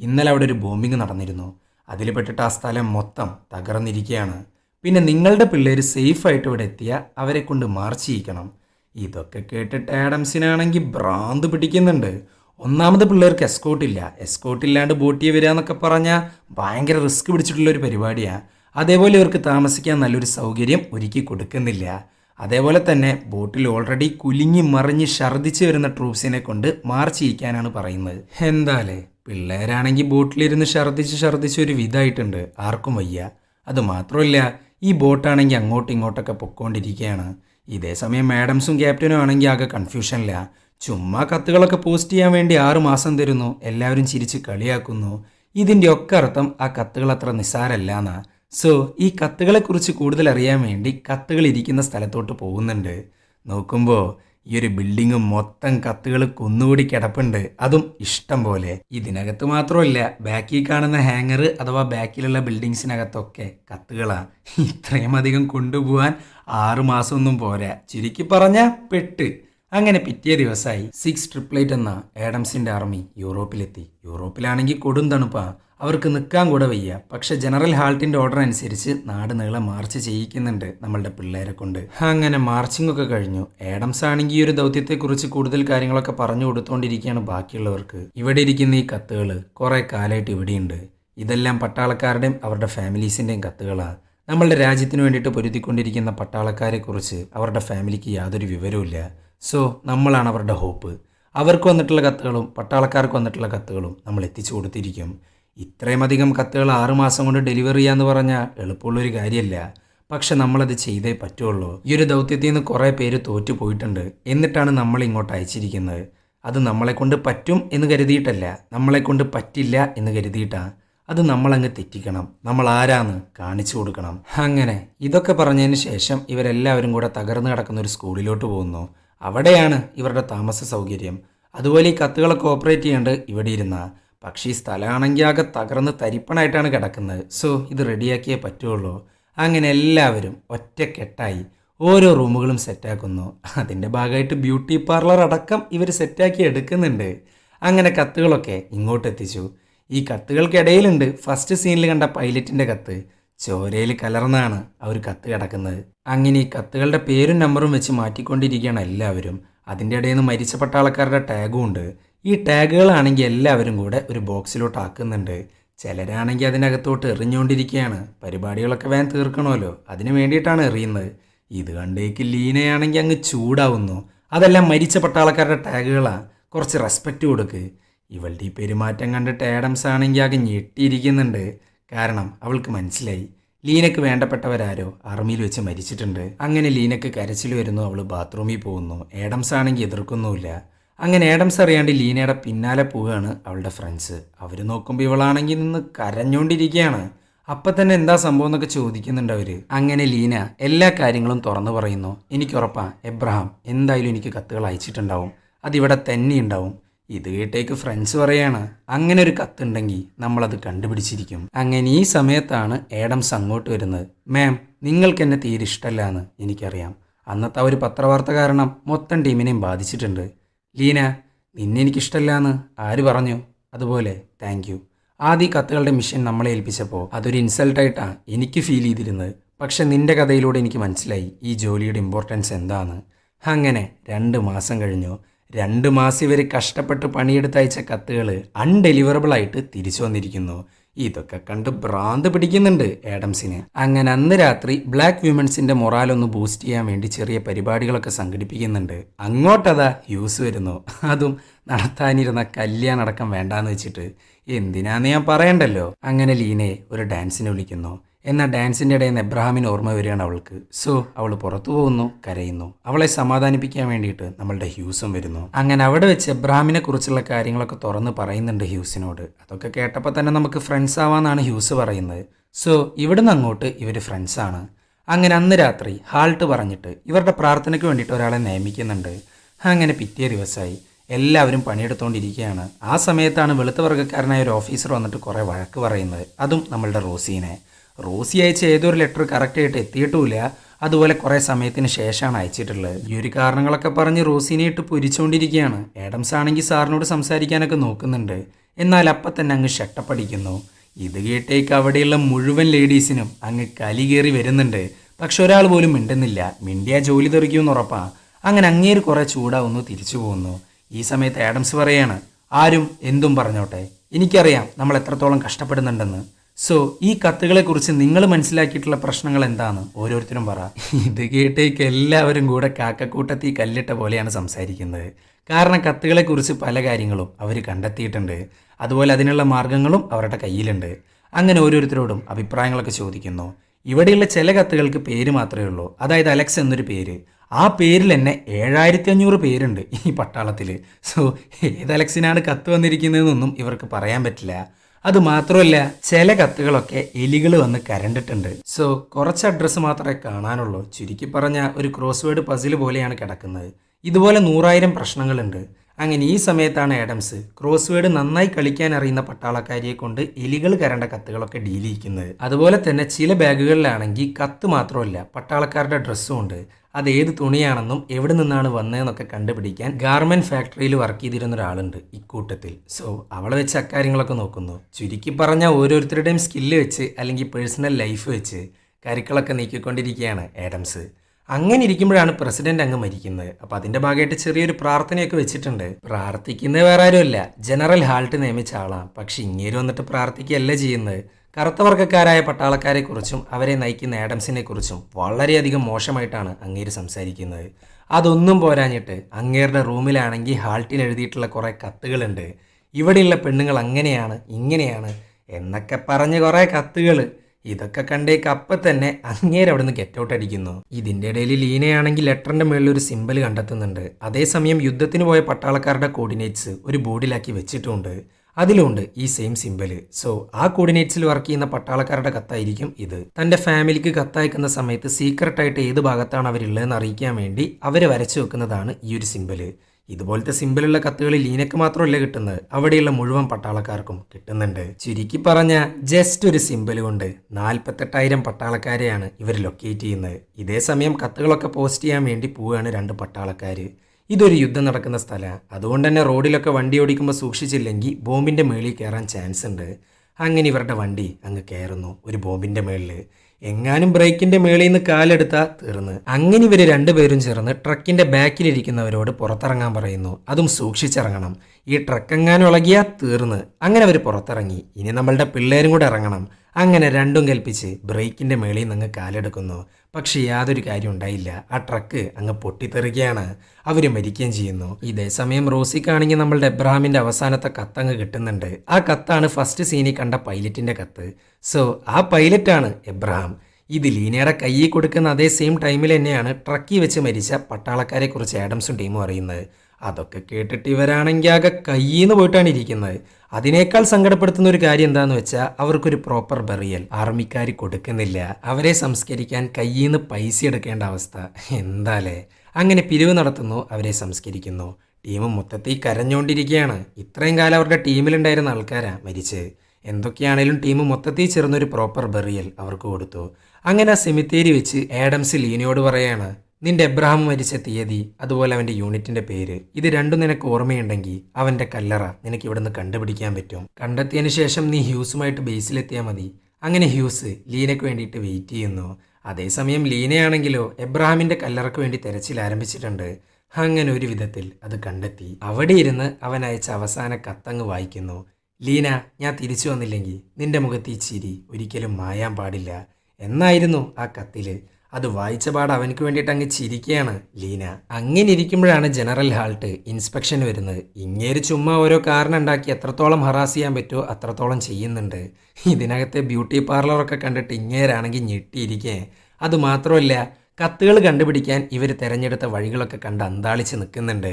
ഇന്നലെ അവിടെ ഒരു ബോംബിങ് നടന്നിരുന്നു. അതിൽ പെട്ടിട്ട് ആ സ്ഥലം മൊത്തം തകർന്നിരിക്കുകയാണ് പിന്നെ നിങ്ങളുടെ പിള്ളേർ സേഫായിട്ട് ഇവിടെ എത്തിയ അവരെ കൊണ്ട് മാർച്ച് ചെയ്യിക്കണം. ഇതൊക്കെ കേട്ടിട്ട് ആഡംസിനാണെങ്കിൽ ഭ്രാന്ത് പിടിക്കുന്നുണ്ട്. ഒന്നാമത് പിള്ളേർക്ക് എസ്കോട്ടില്ല എസ്കോട്ടില്ലാണ്ട് ബോട്ടിയെ വരിക എന്നൊക്കെ പറഞ്ഞാൽ ഭയങ്കര റിസ്ക് പിടിച്ചിട്ടുള്ള ഒരു പരിപാടിയാണ് അതേപോലെ ഇവർക്ക് താമസിക്കാൻ നല്ലൊരു സൗകര്യം ഒരുക്കി കൊടുക്കുന്നില്ല. അതേപോലെ തന്നെ ബോട്ടിൽ ഓൾറെഡി കുലുങ്ങി മറിഞ്ഞ് ഛർദ്ദിച്ച് വരുന്ന ട്രൂപ്സിനെ കൊണ്ട് മാർച്ച് ചെയ്യിക്കാനാണ് പറയുന്നത്. എന്താലേ? പിള്ളേരാണെങ്കിൽ ബോട്ടിലിരുന്ന് ഛർദ്ദിച്ച് ഛർദ്ദിച്ച് ഒരു വിധായിട്ടുണ്ട് ആർക്കും വയ്യ. അത് മാത്രമല്ല ഈ ബോട്ടാണെങ്കിൽ അങ്ങോട്ടും ഇങ്ങോട്ടൊക്കെ പൊക്കോണ്ടിരിക്കുകയാണ്. ഇതേ സമയം മാഡംസും ക്യാപ്റ്റനും ആണെങ്കിൽ ആകെ കൺഫ്യൂഷനില്ല ചുമ്മാ കത്തുകളൊക്കെ പോസ്റ്റ് ചെയ്യാൻ വേണ്ടി ആറ് മാസം തരുന്നു. എല്ലാവരും ചിരിച്ച് കളിയാക്കുന്നു. ഇതിന്റെ ഒക്കെ അർത്ഥം ആ കത്തുകൾ അത്ര നിസ്സാരല്ല എന്നാ സോ ഈ കത്തുകളെക്കുറിച്ച് കൂടുതൽ അറിയാൻ വേണ്ടി കത്തുകൾ ഇരിക്കുന്ന സ്ഥലത്തോട്ട് പോകുന്നുണ്ട്. നോക്കുമ്പോൾ ഈ ഒരു ബിൽഡിംഗ് മൊത്തം കത്തുകൾ കുന്നുകൂടി കിടപ്പുണ്ട്. അതും ഇഷ്ടം പോലെ. ഇതിനകത്ത് മാത്രമല്ല ബാക്കിൽ കാണുന്ന ഹാങ്ങർ അഥവാ ബാക്കിലുള്ള ബിൽഡിങ്സിനകത്തൊക്കെ കത്തുകളാണ് ഇത്രയും അധികം കൊണ്ടുപോകാൻ ആറ് മാസമൊന്നും പോരാ. ചുരുക്കി പറഞ്ഞ പെട്ട്. അങ്ങനെ പിറ്റേ ദിവസമായി സിക്സ് ട്രിപ്ലേറ്റ് എന്ന ആഡംസിന്റെ ആർമി യൂറോപ്പിലെത്തി. യൂറോപ്പിലാണെങ്കിൽ കൊടും തണുപ്പാ. അവർക്ക് നിൽക്കാൻ കൂടെ വയ്യ. പക്ഷെ ജനറൽ ഹാൾട്ടിന്റെ ഓർഡർ അനുസരിച്ച് നാട് നീളെ മാർച്ച് ചെയ്യിക്കുന്നുണ്ട് നമ്മളുടെ പിള്ളേരെ കൊണ്ട്. അങ്ങനെ മാർച്ചിങ് ഒക്കെ കഴിഞ്ഞു. ഏഡംസ് ആണെങ്കിൽ ഈ ഒരു ദൗത്യത്തെക്കുറിച്ച് കൂടുതൽ കാര്യങ്ങളൊക്കെ പറഞ്ഞു കൊടുത്തുകൊണ്ടിരിക്കുകയാണ് ബാക്കിയുള്ളവർക്ക്. ഇവിടെ ഇരിക്കുന്ന ഈ കത്തുകൾ കുറേ കാലമായിട്ട് ഇവിടെയുണ്ട്. ഇതെല്ലാം പട്ടാളക്കാരുടെയും അവരുടെ ഫാമിലീസിന്റെയും കത്തുകളാണ് നമ്മളുടെ രാജ്യത്തിന് വേണ്ടിയിട്ട് പൊരുത്തിക്കൊണ്ടിരിക്കുന്ന പട്ടാളക്കാരെക്കുറിച്ച് അവരുടെ ഫാമിലിക്ക് യാതൊരു വിവരവുമില്ല സോ നമ്മളാണ് അവരുടെ ഹോപ്പ്. അവർക്ക് വന്നിട്ടുള്ള കത്തുകളും പട്ടാളക്കാർക്ക് വന്നിട്ടുള്ള കത്തുകളും നമ്മൾ എത്തിച്ചു കൊടുത്തിരിക്കും. ഇത്രയും അധികം കത്തുകൾ ആറുമാസം കൊണ്ട് ഡെലിവറി ചെയ്യാന്ന് പറഞ്ഞാൽ എളുപ്പമുള്ളൊരു കാര്യമല്ല പക്ഷെ നമ്മളത് ചെയ്തേ പറ്റുള്ളൂ. ഈ ഒരു ദൗത്യത്തിൽ നിന്ന് കുറേ പേര് തോറ്റു പോയിട്ടുണ്ട്. എന്നിട്ടാണ് നമ്മൾ ഇങ്ങോട്ട് അയച്ചിരിക്കുന്നത്. അത് നമ്മളെ കൊണ്ട് പറ്റും എന്ന് കരുതിയിട്ടല്ല. നമ്മളെ കൊണ്ട് പറ്റില്ല എന്ന് കരുതിയിട്ടാണ് അത് നമ്മളങ്ങ് തെറ്റിക്കണം. നമ്മൾ ആരാന്ന് കാണിച്ചു കൊടുക്കണം. അങ്ങനെ ഇതൊക്കെ പറഞ്ഞതിന് ശേഷം ഇവരെല്ലാവരും കൂടെ തകർന്നു കിടക്കുന്ന ഒരു സ്കൂളിലോട്ട് പോകുന്നു. അവിടെയാണ് ഇവരുടെ താമസ സൗകര്യം. അതുപോലെ ഈ കത്തുകളൊക്കെ ഓപ്പറേറ്റ് ചെയ്യേണ്ടത് ഇവിടെ ഇരുന്ന. പക്ഷേ ഈ സ്ഥലമാണെങ്കിൽ ആകെ തകർന്ന് തരിപ്പണായിട്ടാണ് കിടക്കുന്നത്. സോ ഇത് റെഡിയാക്കിയേ പറ്റുള്ളൂ. അങ്ങനെ എല്ലാവരും ഒറ്റക്കെട്ടായി ഓരോ റൂമുകളും സെറ്റാക്കുന്നു. അതിന്റെ ഭാഗമായിട്ട് ബ്യൂട്ടി പാർലർ അടക്കം ഇവർ സെറ്റാക്കി എടുക്കുന്നുണ്ട്. അങ്ങനെ കത്തുകളൊക്കെ ഇങ്ങോട്ട് എത്തിച്ചു ഈ കത്തുകൾക്കിടയിലുണ്ട് ഫസ്റ്റ് സീനിൽ കണ്ട പൈലറ്റിന്റെ കത്ത്. ചോരയിൽ കലർന്നാണ് ആ ഒരു കത്ത് കിടക്കുന്നത്. അങ്ങനെ ഈ കത്തുകളുടെ പേരും നമ്പറും വെച്ച് മാറ്റിക്കൊണ്ടിരിക്കുകയാണ് എല്ലാവരും. അതിന്റെ ഇടയിൽ നിന്ന് മരിച്ചപ്പെട്ട ആൾക്കാരുടെ ടാഗും ഉണ്ട്. ഈ ടാഗുകളാണെങ്കിൽ എല്ലാവരും കൂടെ ഒരു ബോക്സിലോട്ട് ആക്കുന്നുണ്ട്. ചിലരാണെങ്കിൽ അതിനകത്തോട്ട് എറിഞ്ഞുകൊണ്ടിരിക്കുകയാണ്. പരിപാടികളൊക്കെ വേഗം തീർക്കണമല്ലോ. അതിന് വേണ്ടിയിട്ടാണ് എറിയുന്നത്. ഇത് കണ്ടേക്ക് ലീനയാണെങ്കിൽ അങ്ങ് ചൂടാവുന്നു. അതെല്ലാം മരിച്ച പട്ടാളക്കാരുടെ ടാഗുകളാണ് കുറച്ച് റെസ്പെക്റ്റ് കൊടുക്ക്. ഇവളുടെ ഈ പെരുമാറ്റം കണ്ടിട്ട് ആഡംസ് ആണെങ്കിൽ ആകെ ഞെട്ടിയിരിക്കുന്നുണ്ട്. കാരണം അവൾക്ക് മനസ്സിലായി. ലീനക്ക് വേണ്ടപ്പെട്ടവരാരോ ആർമിയിൽ വെച്ച് മരിച്ചിട്ടുണ്ട്. അങ്ങനെ ലീനക്ക് കരച്ചിൽ വരുന്നു. അവൾ ബാത്റൂമിൽ പോകുന്നു. ഏഡംസ് ആണെങ്കിൽ എതിർക്കുന്നുമില്ല. അങ്ങനെ ഏഡംസ് അറിയാണ്ട് ലീനയുടെ പിന്നാലെ പോവുകയാണ് അവളുടെ ഫ്രണ്ട്സ് അവർ നോക്കുമ്പോൾ ഇവളാണെങ്കിൽ നിന്ന് കരഞ്ഞുകൊണ്ടിരിക്കുകയാണ് അപ്പം തന്നെ എന്താ സംഭവം എന്നൊക്കെ ചോദിക്കുന്നുണ്ട് അവർ അങ്ങനെ ലീന എല്ലാ കാര്യങ്ങളും തുറന്നു പറയുന്നു. എനിക്കുറപ്പാ എബ്രഹാം എന്തായാലും എനിക്ക് കത്തുകൾ അയച്ചിട്ടുണ്ടാവും. അതിവിടെ തന്നെ ഉണ്ടാവും. ഇത് കേട്ടേക്ക് ഫ്രണ്ട്സ് പറയാണ്. അങ്ങനെ ഒരു കത്തുണ്ടെങ്കിൽ നമ്മളത് കണ്ടുപിടിച്ചിരിക്കും. അങ്ങനെ ഈ സമയത്താണ് ഏഡംസ് അങ്ങോട്ട് വരുന്നത്. മാം നിങ്ങൾക്ക് എന്നെ തീരെ ഇഷ്ടമല്ല എന്ന് എനിക്കറിയാം. അന്നത്തെ ആ ഒരു പത്രവാർത്ത കാരണം മൊത്തം ടീമിനെയും ബാധിച്ചിട്ടുണ്ട്. ലീന നിന്നെ എനിക്കിഷ്ടമല്ല എന്ന് ആര് പറഞ്ഞു? അതുപോലെ താങ്ക് യു. ആദ്യ കത്തുകളുടെ മിഷൻ നമ്മളെ ഏൽപ്പിച്ചപ്പോൾ അതൊരു ഇൻസൾട്ടായിട്ടാണ് എനിക്ക് ഫീൽ ചെയ്തിരുന്നത്. പക്ഷെ നിന്റെ കഥയിലൂടെ എനിക്ക് മനസ്സിലായി ഈ ജോലിയുടെ ഇമ്പോർട്ടൻസ് എന്താണ് അങ്ങനെ രണ്ട് മാസം കഴിഞ്ഞു. രണ്ട് മാസം ഇവർ കഷ്ടപ്പെട്ട് പണിയെടുത്തയച്ച കത്തുകൾ അൺഡെലിവറബിൾ ആയിട്ട് തിരിച്ചു വന്നിരിക്കുന്നു. ഇതൊക്കെ കണ്ട് ഭ്രാന്ത് പിടിക്കുന്നുണ്ട് ആഡംസിന് അങ്ങനെ അന്ന് രാത്രി ബ്ലാക്ക് വ്യൂമൻസിന്റെ മൊറാലൊന്ന് ബൂസ്റ്റ് ചെയ്യാൻ വേണ്ടി ചെറിയ പരിപാടികളൊക്കെ സംഘടിപ്പിക്കുന്നുണ്ട്. അങ്ങോട്ടതാ യൂസ് വരുന്നു. അതും നടത്താനിരുന്ന കല്യാണടക്കം വേണ്ടാന്ന് വെച്ചിട്ട്. എന്തിനാന്ന് ഞാൻ പറയണ്ടല്ലോ? അങ്ങനെ ലീനയെ ഒരു ഡാൻസിന് വിളിക്കുന്നു. എന്നാൽ ഡാൻസിന്റെ ഇടയിൽ നിന്ന് എബ്രഹാമിന് ഓർമ്മ വരികയാണ് അവൾക്ക്. സോ അവൾ പുറത്തു പോകുന്നു കരയുന്നു. അവളെ സമാധാനിപ്പിക്കാൻ വേണ്ടിയിട്ട് നമ്മളുടെ ഹ്യൂസും വരുന്നു. അങ്ങനെ അവിടെ വെച്ച് എബ്രഹാമിനെ കുറിച്ചുള്ള കാര്യങ്ങളൊക്കെ തുറന്ന് പറയുന്നുണ്ട് ഹ്യൂസിനോട്. അതൊക്കെ കേട്ടപ്പോൾ തന്നെ നമുക്ക് ഫ്രണ്ട്സ് ആവാന്നാണ് ഹ്യൂസ് പറയുന്നത്. സോ ഇവിടുന്ന് അങ്ങോട്ട് ഇവർ ഫ്രണ്ട്സാണ് അങ്ങനെ അന്ന് രാത്രി ഹാൾട്ട് പറഞ്ഞിട്ട് ഇവരുടെ പ്രാർത്ഥനയ്ക്ക് വേണ്ടിയിട്ട് ഒരാളെ നിയമിക്കുന്നുണ്ട്. അങ്ങനെ പിറ്റേ ദിവസമായി എല്ലാവരും പണിയെടുത്തുകൊണ്ടിരിക്കുകയാണ് ആ സമയത്താണ് വെളുത്ത വർഗക്കാരനായ ഒരു ഓഫീസർ വന്നിട്ട് കുറേ വഴക്ക് പറയുന്നത്. അതും നമ്മളുടെ റോസീനെ. റോസി അയച്ച ഏതൊരു ലെറ്റർ കറക്റ്റായിട്ട് എത്തിയിട്ടുമില്ല. അതുപോലെ കുറേ സമയത്തിന് ശേഷമാണ് അയച്ചിട്ടുള്ളത്. ഈ ഒരു കാരണങ്ങളൊക്കെ പറഞ്ഞ് റോസിനെ ഇട്ട് പൊരിച്ചുകൊണ്ടിരിക്കുകയാണ് ഏഡംസ് ആണെങ്കിൽ സാറിനോട് സംസാരിക്കാനൊക്കെ നോക്കുന്നുണ്ട്. എന്നാൽ അപ്പം തന്നെ അങ്ങ് ഷട്ടപ്പടിക്കുന്നു ഇത് കേട്ടേക്ക് അവിടെയുള്ള മുഴുവൻ ലേഡീസിനും അങ്ങ് കലി കയറി വരുന്നുണ്ട്. പക്ഷെ ഒരാൾ പോലും മിണ്ടുന്നില്ല. മിണ്ടിയ ജോലി തെറിക്കുമെന്ന് ഉറപ്പാ. അങ്ങനെ അങ്ങേര് കുറേ ചൂടാവുന്നു തിരിച്ചു പോകുന്നു. ഈ സമയത്ത് ആഡംസ് പറയാണ് ആരും എന്തും പറഞ്ഞോട്ടെ. എനിക്കറിയാം നമ്മൾ എത്രത്തോളം കഷ്ടപ്പെടുന്നുണ്ടെന്ന്. സോ ഈ കത്തുകളെക്കുറിച്ച് നിങ്ങൾ മനസ്സിലാക്കിയിട്ടുള്ള പ്രശ്നങ്ങൾ എന്താണ്? ഓരോരുത്തരും പറ. ഇത് കേട്ടേക്ക് എല്ലാവരും കൂടെ കാക്കക്കൂട്ടത്തി കല്ലിട്ട പോലെയാണ് സംസാരിക്കുന്നത്. കാരണം കത്തുകളെക്കുറിച്ച് പല കാര്യങ്ങളും അവർ കണ്ടെത്തിയിട്ടുണ്ട്. അതുപോലെ അതിനുള്ള മാർഗങ്ങളും അവരുടെ കയ്യിലുണ്ട്. അങ്ങനെ ഓരോരുത്തരോടും അഭിപ്രായങ്ങളൊക്കെ ചോദിക്കുന്നു. ഇവിടെയുള്ള ചില കത്തുകൾക്ക് പേര് മാത്രമേ ഉള്ളൂ. അതായത് അലക്സ് എന്നൊരു പേര്. ആ പേരിൽ തന്നെ ഏഴായിരത്തി അഞ്ഞൂറ് പേരുണ്ട് ഈ പട്ടാളത്തിൽ സോ ഏത് അലക്സിനാണ് കത്ത് വന്നിരിക്കുന്നതെന്നൊന്നും ഇവർക്ക് പറയാൻ പറ്റില്ല. അത് മാത്രമല്ല ചില കത്തുകളൊക്കെ എലികൾ വന്ന് കരണ്ടിട്ടുണ്ട്. സോ കുറച്ച് അഡ്രസ്സ് മാത്രമേ കാണാനുള്ളൂ. ചുരുക്കി പറഞ്ഞ ഒരു ക്രോസ് വേർഡ് പസിൽ പോലെയാണ് കിടക്കുന്നത്. ഇതുപോലെ നൂറായിരം പ്രശ്നങ്ങളുണ്ട്. അങ്ങനെ ഈ സമയത്താണ് ആഡംസ് ക്രോസ് വേർഡ് നന്നായി കളിക്കാൻ അറിയുന്ന പട്ടാളക്കാരിയെ കൊണ്ട് എലികൾ കരണ്ട കത്തുകളൊക്കെ ഡീൽ ചെയ്യിക്കുന്നത് അതുപോലെ തന്നെ ചില ബാഗുകളിലാണെങ്കിൽ കത്ത് മാത്രമല്ല പട്ടാളക്കാരുടെ ഡ്രസ്സും ഉണ്ട്. അത് ഏത് തുണിയാണെന്നും എവിടെ നിന്നാണ് വന്നതെന്നൊക്കെ കണ്ടുപിടിക്കാൻ ഗാർമെന്റ് ഫാക്ടറിയിൽ വർക്ക് ചെയ്തിരുന്ന ഒരാളുണ്ട് ഇക്കൂട്ടത്തിൽ സോ അവളെ വെച്ച് അക്കാര്യങ്ങളൊക്കെ നോക്കുന്നു. ചുരുക്കി പറഞ്ഞ ഓരോരുത്തരുടെയും സ്കില്ല് വെച്ച് അല്ലെങ്കിൽ പേഴ്സണൽ ലൈഫ് വെച്ച് കരുക്കളൊക്കെ നീക്കിക്കൊണ്ടിരിക്കുകയാണ് ആഡംസ് അങ്ങനെ ഇരിക്കുമ്പോഴാണ് പ്രസിഡന്റ് അങ്ങ് മരിക്കുന്നത്. അപ്പൊ അതിന്റെ ഭാഗമായിട്ട് ചെറിയൊരു പ്രാർത്ഥനയൊക്കെ വെച്ചിട്ടുണ്ട്. പ്രാർത്ഥിക്കുന്നത് വേറെ ആരുമല്ല. ജനറൽ ഹാൾട്ട് നിയമിച്ച ആളാണ് പക്ഷെ ഇങ്ങേര് വന്നിട്ട് പ്രാർത്ഥിക്കുകയല്ല ചെയ്യുന്നത്. കറുത്ത പട്ടാളക്കാരെക്കുറിച്ചും പട്ടാളക്കാരെ അവരെ നയിക്കുന്ന ആഡംസിനെക്കുറിച്ചും വളരെയധികം മോശമായിട്ടാണ് അങ്ങേര് സംസാരിക്കുന്നത്. അതൊന്നും പോരാഞ്ഞിട്ട് അങ്ങേരുടെ റൂമിലാണെങ്കിൽ ഹാൾട്ടിൽ എഴുതിയിട്ടുള്ള കുറേ കത്തുകളുണ്ട്. ഇവിടെയുള്ള പെണ്ണുങ്ങൾ അങ്ങനെയാണ് ഇങ്ങനെയാണ് എന്നൊക്കെ പറഞ്ഞ് കുറേ കത്തുകൾ ഇതൊക്കെ കണ്ടേക്ക് അപ്പം തന്നെ അങ്ങേര് അവിടെ നിന്ന് ഗെറ്റ് ഔട്ട് അടിക്കുന്നു. ഇതിന്റെ ഇടയിൽ ലീനയാണെങ്കിൽ ലെറ്ററിന്റെ മുകളിൽ ഒരു സിമ്പൽ കണ്ടെത്തുന്നുണ്ട്. അതേസമയം യുദ്ധത്തിന് പോയ പട്ടാളക്കാരുടെ കോർഡിനേറ്റ്സ് ഒരു ബോർഡിലാക്കി വെച്ചിട്ടുമുണ്ട് അതിലുണ്ട് ഈ സെയിം സിമ്പൽ സോ ആ കോർഡിനേറ്റ്സിൽ വർക്ക് ചെയ്യുന്ന പട്ടാളക്കാരുടെ കത്തായിരിക്കും ഇത്. തന്റെ ഫാമിലിക്ക് കത്തയക്കുന്ന സമയത്ത് സീക്രട്ടായിട്ട് ഏത് ഭാഗത്താണ് അവരുള്ളതെന്ന് അറിയിക്കാൻ വേണ്ടി അവരെ വരച്ചു വെക്കുന്നതാണ് ഈ ഒരു സിമ്പൽ ഇതുപോലത്തെ സിമ്പിളുള്ള കത്തുകൾ ലീനക്ക് മാത്രമല്ല കിട്ടുന്നത്. അവിടെയുള്ള മുഴുവൻ പട്ടാളക്കാർക്കും കിട്ടുന്നുണ്ട്. ചുരുക്കി പറഞ്ഞ ജസ്റ്റ് ഒരു സിമ്പിൾ കൊണ്ട് നാൽപ്പത്തെട്ടായിരം പട്ടാളക്കാരെയാണ് ഇവർ ലൊക്കേറ്റ് ചെയ്യുന്നത്. ഇതേ സമയം കത്തുകളൊക്കെ പോസ്റ്റ് ചെയ്യാൻ വേണ്ടി പോവുകയാണ് രണ്ട് പട്ടാളക്കാര്. ഇതൊരു യുദ്ധം നടക്കുന്ന സ്ഥലമാണ് അതുകൊണ്ട് തന്നെ റോഡിലൊക്കെ വണ്ടി ഓടിക്കുമ്പോൾ സൂക്ഷിച്ചില്ലെങ്കിൽ ബോംബിന്റെ മേളിൽ കയറാൻ ചാൻസ് ഉണ്ട്. അങ്ങനെ ഇവരുടെ വണ്ടി അങ്ങ് കയറുന്നു ഒരു ബോംബിന്റെ മേളിൽ എങ്ങാനും ബ്രേക്കിന്റെ മേളിൽ നിന്ന് കാലെടുത്താൽ തീർന്ന്. അങ്ങനെ ഇവർ രണ്ടുപേരും ചേർന്ന് ട്രക്കിന്റെ ബാക്കിലിരിക്കുന്നവരോട് പുറത്തിറങ്ങാൻ പറയുന്നു അതും സൂക്ഷിച്ചിറങ്ങണം. ഈ ട്രക്ക് എങ്ങാനും ഇളകിയാൽ തീർന്ന്. അങ്ങനെ അവർ പുറത്തിറങ്ങി. ഇനി നമ്മളുടെ പിള്ളേരും കൂടെ ഇറങ്ങണം. അങ്ങനെ രണ്ടും കൽപ്പിച്ച് ബ്രേക്കിന്റെ മേളിൽ നിന്ന് കാലെടുക്കുന്നു. പക്ഷെ യാതൊരു കാര്യം ഉണ്ടായില്ല. ആ ട്രക്ക് അങ്ങ് പൊട്ടിത്തെറിക്കുകയാണ്. അവർ മരിക്കുകയും ചെയ്യുന്നു. ഇതേ സമയം റോസിക്കാണെങ്കിൽ നമ്മളുടെ എബ്രഹാമിന്റെ അവസാനത്തെ കത്തങ്ങ് കിട്ടുന്നുണ്ട്. ആ കത്താണ് ഫസ്റ്റ് സീനിൽ കണ്ട പൈലറ്റിന്റെ കത്ത്. സോ ആ പൈലറ്റാണ് എബ്രഹാം. ഇത് ലീനയുടെ കയ്യിൽ കൊടുക്കുന്ന അതേ സെയിം ടൈമിൽ തന്നെയാണ് ട്രക്കിൽ വെച്ച് മരിച്ച പട്ടാളക്കാരെ കുറിച്ച് ആഡംസും ടീമും അറിയുന്നത്. അതൊക്കെ കേട്ടിട്ട് ഇവരാണെങ്കിൽ ആകെ കയ്യിൽ നിന്ന് പോയിട്ടാണ് ഇരിക്കുന്നത്. അതിനേക്കാൾ സങ്കടപ്പെടുത്തുന്ന ഒരു കാര്യം എന്താന്ന് വെച്ചാൽ അവർക്കൊരു പ്രോപ്പർ ബറിയൽ ആർമിക്കാർ കൊടുക്കുന്നില്ല. അവരെ സംസ്കരിക്കാൻ കയ്യിൽ നിന്ന് പൈസ എടുക്കേണ്ട അവസ്ഥ. എന്താലേ? അങ്ങനെ പിരിവ് നടത്തുന്നു അവരെ സംസ്കരിക്കുന്നു. ടീം മൊത്തത്തിൽ കരഞ്ഞുകൊണ്ടിരിക്കുകയാണ് ഇത്രയും കാലം അവരുടെ ടീമിലുണ്ടായിരുന്ന ആൾക്കാരാ മരിച്ച്. എന്തൊക്കെയാണേലും ടീം മൊത്തത്തിൽ ചേർന്നൊരു പ്രോപ്പർ ബറിയൽ അവർക്ക് കൊടുത്തു. അങ്ങനെ ആ സെമിത്തേരി വെച്ച് ആഡംസ് ലീനയോട് പറയാണ് നിന്റെ എബ്രഹാം മരിച്ച തീയതി അതുപോലെ അവന്റെ യൂണിറ്റിന്റെ പേര് ഇത് രണ്ടും നിനക്ക് ഓർമ്മയുണ്ടെങ്കിൽ അവന്റെ കല്ലറ നിനക്ക് ഇവിടുന്ന് കണ്ടുപിടിക്കാൻ പറ്റും. കണ്ടെത്തിയതിന് ശേഷം നീ ഹ്യൂസുമായിട്ട് ബേസിലെത്തിയാൽ മതി. അങ്ങനെ ഹ്യൂസ് ലീനയ്ക്ക് വേണ്ടിയിട്ട് വെയിറ്റ് ചെയ്യുന്നു. അതേസമയം ലീനയാണെങ്കിലോ എബ്രഹാമിന്റെ കല്ലറയ്ക്ക് വേണ്ടി തെരച്ചിൽ ആരംഭിച്ചിട്ടുണ്ട്. അങ്ങനെ ഒരു വിധത്തിൽ അത് കണ്ടെത്തി. അവിടെ ഇരുന്ന് അവൻ അയച്ച അവസാന കത്തങ്ങ് വായിക്കുന്നു. ലീന ഞാൻ തിരിച്ചു വന്നില്ലെങ്കിൽ നിന്റെ മുഖത്ത് ഈ ചിരി ഒരിക്കലും മായാൻ പാടില്ല. എന്നായിരുന്നു ആ കത്തിൽ. അത് വായിച്ച പാട് അവനക്ക് വേണ്ടിയിട്ട് അങ്ങ് ചിരിക്കുകയാണ്. ലീന അങ്ങനെ ഇരിക്കുമ്പോഴാണ് ജനറൽ ഹാൾട്ട് ഇൻസ്പെക്ഷൻ വരുന്നത്. ഇങ്ങേര് ചുമ്മാ ഓരോ കാരണം ഉണ്ടാക്കി എത്രത്തോളം ഹറാസ് ചെയ്യാൻ പറ്റുമോ അത്രത്തോളം ചെയ്യുന്നുണ്ട്. ഇതിനകത്തെ ബ്യൂട്ടി പാർലറൊക്കെ കണ്ടിട്ട് ഇങ്ങേരാണെങ്കിൽ ഞെട്ടിയിരിക്കേ. അത് മാത്രമല്ല കത്തുകൾ കണ്ടുപിടിക്കാൻ ഇവർ തിരഞ്ഞെടുത്ത വഴികളൊക്കെ കണ്ട് അന്താളിച്ച് നിൽക്കുന്നുണ്ട്.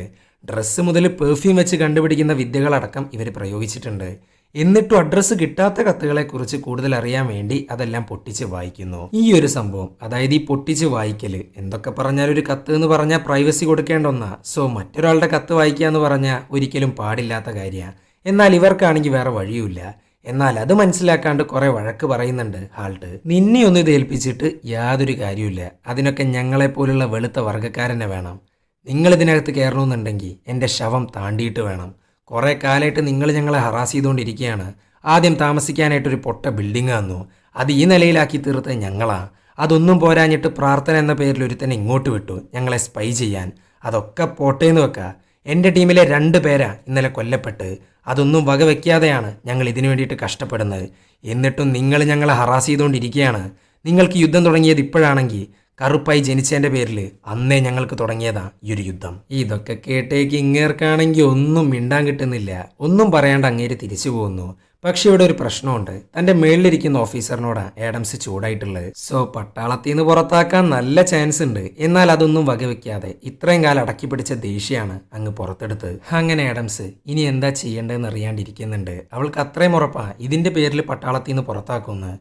ഡ്രസ്സ് മുതൽ പെർഫ്യൂം വെച്ച് കണ്ടുപിടിക്കുന്ന വിദ്യകളടക്കം ഇവർ പ്രയോഗിച്ചിട്ടുണ്ട്. എന്നിട്ടും അഡ്രസ്സ് കിട്ടാത്ത കത്തുകളെ കുറിച്ച് കൂടുതൽ അറിയാൻ വേണ്ടി അതെല്ലാം പൊട്ടിച്ച് വായിക്കുന്നു. ഈ ഒരു സംഭവം അതായത് ഈ പൊട്ടിച്ച് വായിക്കൽ എന്തൊക്കെ പറഞ്ഞാൽ ഒരു കത്ത് എന്ന് പറഞ്ഞാൽ പ്രൈവസി കൊടുക്കേണ്ട ഒന്നാ. സോ മറ്റൊരാളുടെ കത്ത് വായിക്കുക എന്ന് പറഞ്ഞാൽ ഒരിക്കലും പാടില്ലാത്ത കാര്യമാണ് എന്നാൽ ഇവർക്കാണെങ്കിൽ വേറെ വഴിയുമില്ല. എന്നാൽ അത് മനസ്സിലാക്കാണ്ട് കുറെ വഴക്ക് പറയുന്നുണ്ട് ഹാൾട്ട് നിന്നെ ഒന്ന് ഇത് ഏൽപ്പിച്ചിട്ട് യാതൊരു കാര്യമില്ല അതിനൊക്കെ ഞങ്ങളെ പോലുള്ള വെളുത്ത വർഗക്കാരനെ വേണം. നിങ്ങൾ ഇതിനകത്ത് കയറണമെന്നുണ്ടെങ്കിൽ എന്റെ ശവം താണ്ടിയിട്ട് വേണം. കുറേ കാലമായിട്ട് നിങ്ങൾ ഞങ്ങളെ ഹറാസ് ചെയ്തുകൊണ്ടിരിക്കുകയാണ്. ആദ്യം താമസിക്കാനായിട്ടൊരു പൊട്ട ബിൽഡിംഗ് തന്നു അത് ഈ നിലയിലാക്കി തീർത്ത ഞങ്ങളാ. അതൊന്നും പോരാഞ്ഞിട്ട് പ്രാർത്ഥന എന്ന പേരിൽ ഒരുത്തനെ ഇങ്ങോട്ട് വിട്ടു. ഞങ്ങളെ സ്പൈ ചെയ്യാൻ. അതൊക്കെ പോട്ടേന്ന് വെക്കുക എന്റെ ടീമിലെ രണ്ട് പേരാ ഇന്നലെ കൊല്ലപ്പെട്ട്. അതൊന്നും വകവെക്കാതെയാണ് ഞങ്ങൾ ഇതിനു വേണ്ടിയിട്ട് കഷ്ടപ്പെടുന്നത്. എന്നിട്ടും നിങ്ങൾ ഞങ്ങളെ ഹറാസ് ചെയ്തുകൊണ്ടിരിക്കുകയാണ്. നിങ്ങൾക്ക് യുദ്ധം തുടങ്ങിയത് ഇപ്പോഴാണെങ്കിൽ കറുപ്പായി ജനിച്ചതിന്റെ പേരിൽ അന്നേ ഞങ്ങൾക്ക് തുടങ്ങിയതാ ഈ ഒരു യുദ്ധം. ഇതൊക്കെ കേട്ടേക്ക് ഇങ്ങേർക്കാണെങ്കിൽ ഒന്നും മിണ്ടാൻ കിട്ടുന്നില്ല. ഒന്നും പറയാണ്ട് അങ്ങേര് തിരിച്ചു പോകുന്നു പക്ഷെ ഇവിടെ ഒരു പ്രശ്നമുണ്ട്. തന്റെ മേളിലിരിക്കുന്ന ഓഫീസറിനോടാ ഏഡംസ് ചൂടായിട്ടുള്ളത്. സോ പട്ടാളത്തിൽ നിന്ന് പുറത്താക്കാൻ നല്ല ചാൻസ് ഉണ്ട്. എന്നാൽ അതൊന്നും വകവെക്കാതെ ഇത്രയും കാലം അടക്കി പിടിച്ച ദേഷ്യമാണ് അങ്ങ് പുറത്തെടുത്ത് അങ്ങനെ ഏഡംസ് ഇനി എന്താ ചെയ്യേണ്ടതെന്ന് അറിയാണ്ടിരിക്കുന്നുണ്ട്. അവൾക്ക് അത്രയും ഉറപ്പാ ഇതിന്റെ പേരിൽ പട്ടാളത്തിൽ നിന്ന് പുറത്താക്കുമെന്ന്.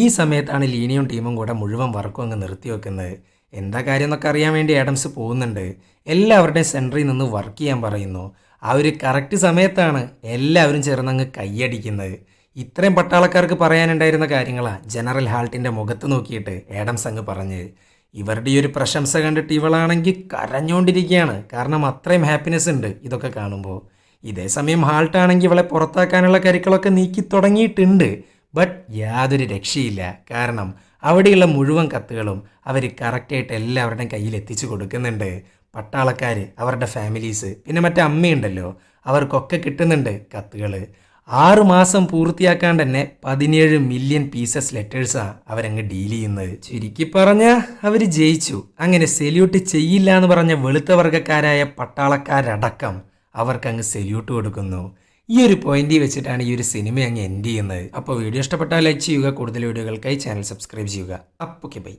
ഈ സമയത്താണ് ലീനിയും ടീമും കൂടെ മുഴുവൻ വർക്കും അങ്ങ് നിർത്തിവെക്കുന്നത്. എന്താ കാര്യം എന്നൊക്കെ അറിയാൻ വേണ്ടി ആഡംസ് പോകുന്നുണ്ട്. എല്ലാവരുടെയും സെന്ററിൽ നിന്ന് വർക്ക് ചെയ്യാൻ പറയുന്നു. ആ ഒരു കറക്റ്റ് സമയത്താണ് എല്ലാവരും ചേർന്ന് ചേർന്നങ്ങ് കൈയടിക്കുന്നത്. ഇത്രയും പട്ടാളക്കാർക്ക് പറയാനുണ്ടായിരുന്ന കാര്യങ്ങളാണ് ജനറൽ ഹാൾട്ടിന്റെ മുഖത്ത് നോക്കിയിട്ട് ആഡംസ് അങ്ങ് പറഞ്ഞത് ഇവരുടെ ഈ ഒരു പ്രശംസ കണ്ടിട്ട് ഇവളാണെങ്കിൽ കരഞ്ഞുകൊണ്ടിരിക്കുകയാണ് കാരണം അത്രയും ഹാപ്പിനെസ് ഉണ്ട് ഇതൊക്കെ കാണുമ്പോൾ. ഇതേസമയം ഹാൾട്ടാണെങ്കിൽ ഇവളെ പുറത്താക്കാനുള്ള കരുക്കളൊക്കെ നീക്കി തുടങ്ങിയിട്ടുണ്ട്. ബട്ട് യാതൊരു രക്ഷയില്ല. കാരണം അവിടെയുള്ള മുഴുവൻ കത്തുകളും അവർ കറക്റ്റായിട്ട് എല്ലാവരുടെയും കയ്യിൽ എത്തിച്ചു കൊടുക്കുന്നുണ്ട്. പട്ടാളക്കാർ അവരുടെ ഫാമിലീസ് പിന്നെ മറ്റേ അമ്മയുണ്ടല്ലോ അവർക്കൊക്കെ കിട്ടുന്നുണ്ട് കത്തുകൾ ആറ് മാസം പൂർത്തിയാക്കാൻ തന്നെ പതിനേഴ് മില്യൺ പീസസ് ലെറ്റേഴ്സാണ് അവരങ്ങ് ഡീൽ ചെയ്യുന്നത്. ചുരുക്കി പറഞ്ഞാൽ അവർ ജയിച്ചു. അങ്ങനെ സെല്യൂട്ട് ചെയ്യില്ല എന്ന് പറഞ്ഞ വെളുത്ത വർഗക്കാരായ പട്ടാളക്കാരടക്കം അവർക്കങ്ങ് സെല്യൂട്ട് കൊടുക്കുന്നു. ഈ ഒരു പോയിന്റിൽ വെച്ചിട്ടാണ് ഈ ഒരു സിനിമ അങ്ങ് എൻഡ് ചെയ്യുന്നത്. അപ്പോൾ വീഡിയോ ഇഷ്ടപ്പെട്ടാൽ ലൈക്ക് ചെയ്യുക കൂടുതൽ വീഡിയോകൾക്കായി ചാനൽ സബ്സ്ക്രൈബ് ചെയ്യുക. അപ്പോൾ ബൈ